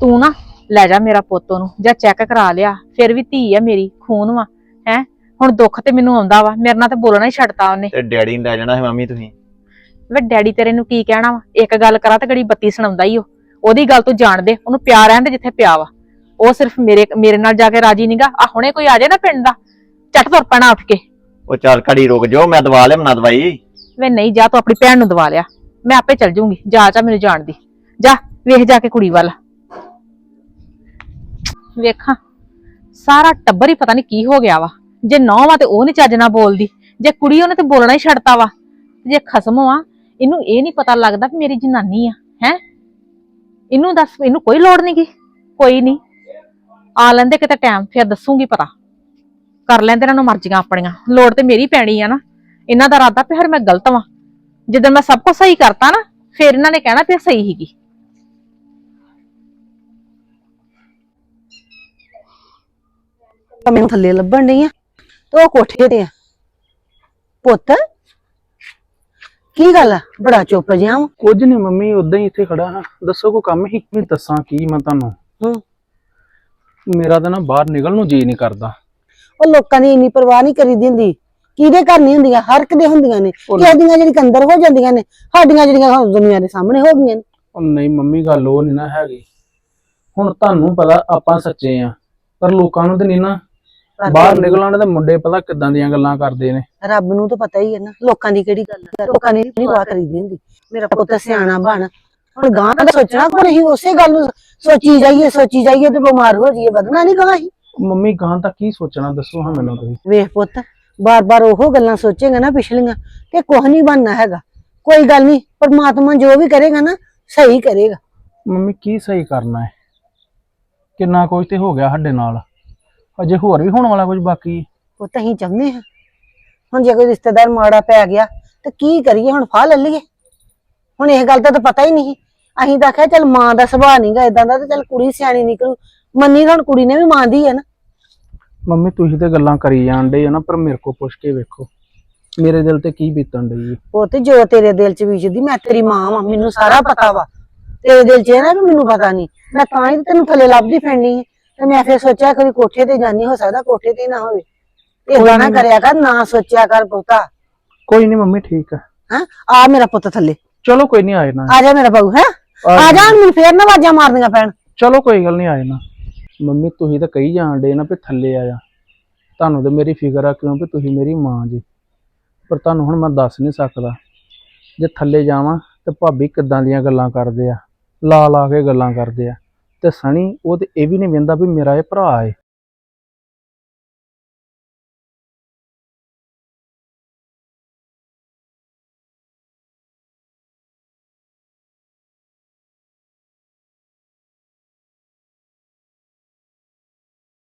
Speaker 6: ਤੂੰ ਨਾ ਲੈ ਜਾ ਮੇਰਾ ਪੁੱਤ ਨੂੰ ਜਾਂ ਚੈੱਕ ਕਰਾ ਲਿਆ ਫਿਰ ਵੀ ਧੀ ਆ ਮੇਰੀ ਖੂਨ ਵਾ ਹੈ? ਹੁਣ ਦੁੱਖ ਤੇ ਮੈਨੂੰ ਆਉਂਦਾ ਵਾ ਮੇਰੇ ਨਾਲ ਤੇ ਬੋਲਣਾ ਹੀ ਛੱਡਤਾ ਉਹਨੇ।
Speaker 9: ਤੇ ਡੈਡੀ ਨੂੰ ਲੈ ਜਾਣਾ ਸੀ ਮੰਮੀ ਤੁਸੀਂ।
Speaker 6: ਵੇ ਡੈਡੀ ਤੇਰੇ ਨੂੰ ਕੀ ਕਹਿਣਾ ਵਾ? ਇੱਕ ਗੱਲ ਕਰਾਂ ਤੇ ਗੜੀ ਬੱਤੀ ਸੁਣਾਉਂਦਾ ਹੀ ਉਹ। ਉਹਦੀ ਗੱਲ ਤੂੰ ਜਾਣ ਦੇ ਉਹਨੂੰ ਪਿਆਰ ਰਹਿਣ ਦੇ ਜਿੱਥੇ ਪਿਆ ਵਾ। ਉਹ ਸਿਰਫ ਮੇਰੇ ਮੇਰੇ ਨਾਲ ਜਾ ਕੇ ਰਾਜੀ ਨੀਗਾ। ਆ ਹੁਣੇ ਕੋਈ ਆ ਜਾਏ ਨਾ ਪਿੰਡ ਦਾ। ਝੱਟ ਤੁਰ ਪੈਣਾ ਉੱਠ ਕੇ।
Speaker 9: ਉਹ ਚੱਲ ਘੜੀ ਰੁਕ ਜਾਓ ਮੈਂ ਦਵਾ ਲਿਆਉਣਾ ਦਵਾਈ।
Speaker 6: ਵੇ ਨਹੀਂ ਜਾ ਤੂੰ ਆਪਣੀ ਭੈਣ ਨੂੰ ਦਵਾ ਲਿਆ। ਮੈਂ ਆਪੇ ਚੱਲ ਜੂੰਗੀ ਜਾ ਚਾ ਮੈਨੂੰ ਜਾਣ ਦੀ। ਜਾ ਵੇਖ ਜਾ ਕੇ ਕੁੜੀ ਵੱਲ। ਵੇਖਾਂ ਸਾਰਾ ਟੱਬਰ ਹੀ ਪਤਾ ਨਹੀਂ ਕੀ ਹੋ ਗਿਆ ਵਾ। ਜੇ ਨੌਂ ਵਾ ਤੇ ਉਹ ਨਹੀਂ ਚੱਜ ਨਾਲ ਬੋਲਦੀ ਜੇ ਕੁੜੀ ਉਹਨੇ ਤੇ ਬੋਲਣਾ ਹੀ ਛੱਡਤਾ ਵਾ ਜੇ ਖਸਮ ਆ ਇਹਨੂੰ ਇਹ ਨਹੀਂ ਪਤਾ ਲੱਗਦਾ ਵੀ ਮੇਰੀ ਜਨਾਨੀ ਆ ਹੈ? ਇਹਨੂੰ ਦੱਸ ਇਹਨੂੰ ਕੋਈ ਲੋੜ ਨਹੀਂ ਗੀ ਕੋਈ ਨਹੀਂ ਆ ਲੈਂਦੇ ਕਿਤੇ ਟਾਈਮ ਫਿਰ ਦੱਸੂਗੀ ਪਤਾ। ਕਰ ਲੈਂਦੇ ਇਹਨਾਂ ਨੂੰ ਮਰਜ਼ੀਆਂ ਆਪਣੀਆਂ। ਲੋੜ ਤੇ ਮੇਰੀ ਪੈਣੀ ਆ ਨਾ। ਇਹਨਾਂ ਦਾ ਇਰਾਦਾ ਵੀ ਫਿਰ ਮੈਂ ਗਲਤ ਵਾਂ। ਜਦੋਂ ਮੈਂ ਸਭ ਕੁਝ ਸਹੀ ਕਰਤਾ ਨਾ ਫਿਰ ਇਹਨਾਂ ਨੇ ਕਹਿਣਾ ਵੀ ਸਹੀ ਹੀਗੀ
Speaker 2: ਤਾਂ ਮੈਨੂੰ ਥੱਲੇ ਲੱਭਣ ਨਹੀਂ ਆ ਤੇ ਉਹ ਕੋਠੇ ਤੇ ਆ। ਪੁੱਤ ਕੀ ਗੱਲ ਆ? ਬੜਾ ਚੁੱਪ ਜਿਹਾ ਵਾਂ।
Speaker 10: ਕੁਝ ਨਹੀਂ ਮੰਮੀ ਉਦਾਂ ਹੀ ਇੱਥੇ ਖੜਾ ਹਾਂ। ਦੱਸੋ ਕੋਈ ਕੰਮ ਹੀ ਵੀ ਦੱਸਾਂ ਕੀ ਮੈਂ ਤੁਹਾਨੂੰ।
Speaker 2: ਹੂੰ।
Speaker 10: ਮੇਰਾ ਤਾਂ ਨਾ ਬਾਹਰ ਨਿਕਲਣ ਨੂੰ ਜੀ ਨਹੀਂ ਕਰਦਾ।
Speaker 2: ਉਹ ਲੋਕਾਂ ਦੀ ਇੰਨੀ ਪਰਵਾਹ ਨਹੀਂ ਕਰੀਦੀ ਹੁੰਦੀ। ਕਿਹਦੇ ਘਰ ਨਹੀਂ ਹੁੰਦੀਆਂ? ਹਰ ਇੱਕ ਦੇ ਹੁੰਦੀਆਂ ਨੇ। ਕਿਸੇ ਦੀਆਂ ਜਿਹੜੀ ਅੰਦਰ ਹੋ ਜਾਂਦੀਆਂ ਨੇ? ਸਾਡੀਆਂ ਜਿਹੜੀਆਂ ਹੁਣ ਦੁਨੀਆ ਦੇ ਸਾਹਮਣੇ ਹੋ ਗਈਆਂ ਨੇ।
Speaker 10: ਉਹ ਨਹੀਂ ਮੰਮੀ ਗੱਲ ਉਹ ਨਹੀਂ ਨਾ ਹੈਗੀ। ਹੁਣ ਤੁਹਾਨੂੰ ਪਤਾ ਆਪਾਂ ਸੱਚੇ ਆ ਪਰ ਲੋਕਾਂ ਨੂੰ ਤੇ ਨਹੀਂ ਨਾ। ਬਾਹਰ ਨਿਕਲਣ ਦੇ ਮੁੰਡੇ ਪਤਾ ਕਿੱਦਾਂ ਦੀਆਂ ਗੱਲਾਂ ਕਰਦੇ ਨੇ।
Speaker 2: ਰੱਬ ਨੂੰ ਤਾਂ ਪਤਾ ਹੀ ਹੈ ਨਾ ਲੋਕਾਂ ਦੀ ਕਿਹੜੀ ਗੱਲ ਹੈ ਲੋਕਾਂ ਦੀ ਨਹੀਂ ਪਰਵਾਹ ਕਰੀਦੀ ਹੁੰਦੀ। ਮੇਰਾ ਪੁੱਤ ਸਿਆਣਾ ਬਣ। ਹੁਣ ਗਾਂ ਦਾ ਸੋਚਣਾ ਕੋਈ ਅਸੀਂ ਉਸੇ ਗੱਲ ਨੂੰ ਸੋਚੀ ਜਾਈਏ ਸੋਚੀ ਜਾਈਏ ਤੇ ਬਿਮਾਰ ਹੋ ਜਾਈਏ ਵਧਣਾ ਨਹੀਂ ਗਾਂ ਹੀ।
Speaker 10: ਮੰਮੀ ਗਾਂ ਤਾਂ ਕੀ ਸੋਚਣਾ ਦੱਸੋ ਹਾਂ ਮੈਨੂੰ ਤੁਸੀਂ।
Speaker 2: ਵੇਖ ਪੁੱਤ ਬਾਰ-ਬਾਰ ਉਹ ਗੱਲਾਂ ਸੋਚੇਗਾ ਨਾ ਪਿਛਲੀਆਂ ਤੇ ਕੁਝ ਨਹੀਂ ਬਣਨਾ ਹੈਗਾ। ਕੋਈ ਗੱਲ ਨਹੀਂ ਪਰਮਾਤਮਾ ਜੋ ਵੀ ਕਰੇਗਾ ਨਾ ਸਹੀ ਕਰੇਗਾ।
Speaker 10: ਮੰਮੀ ਕੀ ਸਹੀ ਕਰਨਾ ਹੈ? ਕਿੰਨਾ ਕੁਝ ਤੇ ਹੋ ਗਿਆ ਸਾਡੇ ਨਾਲ। ਅਜੇ ਹੋਰ ਵੀ ਹੋਣ ਵਾਲਾ ਕੁਝ ਬਾਕੀ ਹੈ।
Speaker 2: ਪੁੱਤ ਅਸੀਂ ਚਾਹੁੰਦੇ ਹਾਂ। ਹੁਣ ਜੇ ਕੋਈ ਰਿਸ਼ਤੇਦਾਰ ਮਾੜਾ ਪੈ ਗਿਆ ਤੇ ਕੀ ਕਰੀਏ ਹੁਣ ਫਾਹ ਲੈ ਲਈਏ। ਹੁਣ ਇਹ ਗੱਲ ਦਾ ਤਾਂ ਪਤਾ ਹੀ ਨਹੀਂ ਅਸੀਂ ਤਾਂ ਆਖਿਆ ਚੱਲ ਮਾਂ ਦਾ ਸੁਭਾਅ ਨਹੀਂਗਾ ਇਦਾਂ ਦਾ ਤੇ ਚੱਲ ਕੁੜੀ ਸਿਆਣੀ ਨਿਕਲੂ। ਮੰਨੀ ਤਾਂ ਹੁਣ ਕੁੜੀ ਨੇ ਵੀ ਮੰਨਦੀ ਹੈ ਨਾ।
Speaker 10: ਮੰਮੀ ਤੁਸੀਂ ਤੇ ਗੱਲਾਂ ਕਰੀ ਜਾਂਦੇ ਹੋ ਨਾ ਪਰ ਮੇਰੇ ਕੋ ਪੁੱਛ ਕੇ ਵੇਖੋ। ਮੇਰੇ ਦਿਲ ਤੇ ਕੀ ਬੀਤਣ ਡਈ ਹੈ
Speaker 2: ਪੁੱਤ ਜੋ ਤੇਰੇ ਦਿਲ 'ਚ ਵਿਚਦੀ ਮੈਂ ਤੇਰੀ ਮਾਂ ਵਾਂ ਮੈਨੂੰ ਸਾਰਾ ਪਤਾ ਵਾ। ਤੇਰੇ ਦਿਲ 'ਚ ਇਹ ਨਾ ਵੀ ਮੈਨੂੰ ਪਤਾ ਨਹੀਂ ਮੈਂ ਤਾਂ ਹੀ ਤੈਨੂੰ ਥੱਲੇ ਲੱਭਦੀ ਫਿਰਨੀ ਹੈ ਤੇ ਮੈਂ ਫਿਰ ਸੋਚਿਆ ਕਦੀ ਕੋਠੇ ਤੇ ਜਾਨੀ ਹੋ ਸਕਦਾ ਕੋਠੇ ਤੇ ਹੀ ਨਾ ਹੋਵੇ। ਇਹ ਨਾ ਕਰਿਆ ਕਰ ਨਾ ਸੋਚਿਆ ਕਰ ਬਹੁਤਾ।
Speaker 10: ਕੋਈ ਨਹੀਂ ਮੰਮੀ ਠੀਕ ਹੈ
Speaker 2: ਹਾਂ? ਆ ਮੇਰਾ ਪੁੱਤ ਥੱਲੇ।
Speaker 10: ਚਲੋ ਕੋਈ ਨਹੀਂ ਆਏ ਨਾ।
Speaker 2: ਆ ਜਾ ਮੇਰਾ ਬਾਊ ਹੈ? ਆ ਜਾ ਹੁਣ ਮੈਨੂੰ ਫੇਰ ਨਾ ਆਵਾਜ਼ਾਂ ਮਾਰਨੀਆਂ ਪੈਣ।
Speaker 10: ਚਲੋ ਕੋਈ ਗੱਲ ਨਹੀਂ ਆਏ ਨਾ। ਮੰਮੀ, ਤੁਸੀਂ ਤਾਂ ਕਹੀ ਡੇ ਨਾ ਵੀ ਥੱਲੇ ਆ ਜਾ। ਤੁਹਾਨੂੰ ਤਾਂ ਮੇਰੀ ਫਿਕਰ ਆ ਕਿਉਂਕਿ ਤੁਸੀਂ ਮੇਰੀ ਮਾਂ ਜੀ। ਪਰ ਤੁਹਾਨੂੰ ਹੁਣ ਮੈਂ ਦੱਸ ਨਹੀਂ ਸਕਦਾ। ਜੇ ਥੱਲੇ ਜਾਵਾਂ ਤੇ ਭਾਬੀ ਕਿੱਦਾਂ ਦੀਆਂ ਗੱਲਾਂ ਕਰਦੇ ਆ। ਲਾ ਲਾ ਕੇ ਗੱਲਾਂ ਕਰਦੇ ਆ। ਤੇ ਸਣੀ, ਉਹ ਤੇ ਇਹ ਵੀ ਨਹੀਂ ਵੇਂਦਾ ਵੀ ਮੇਰਾ ਇਹ ਭਰਾ ਏ।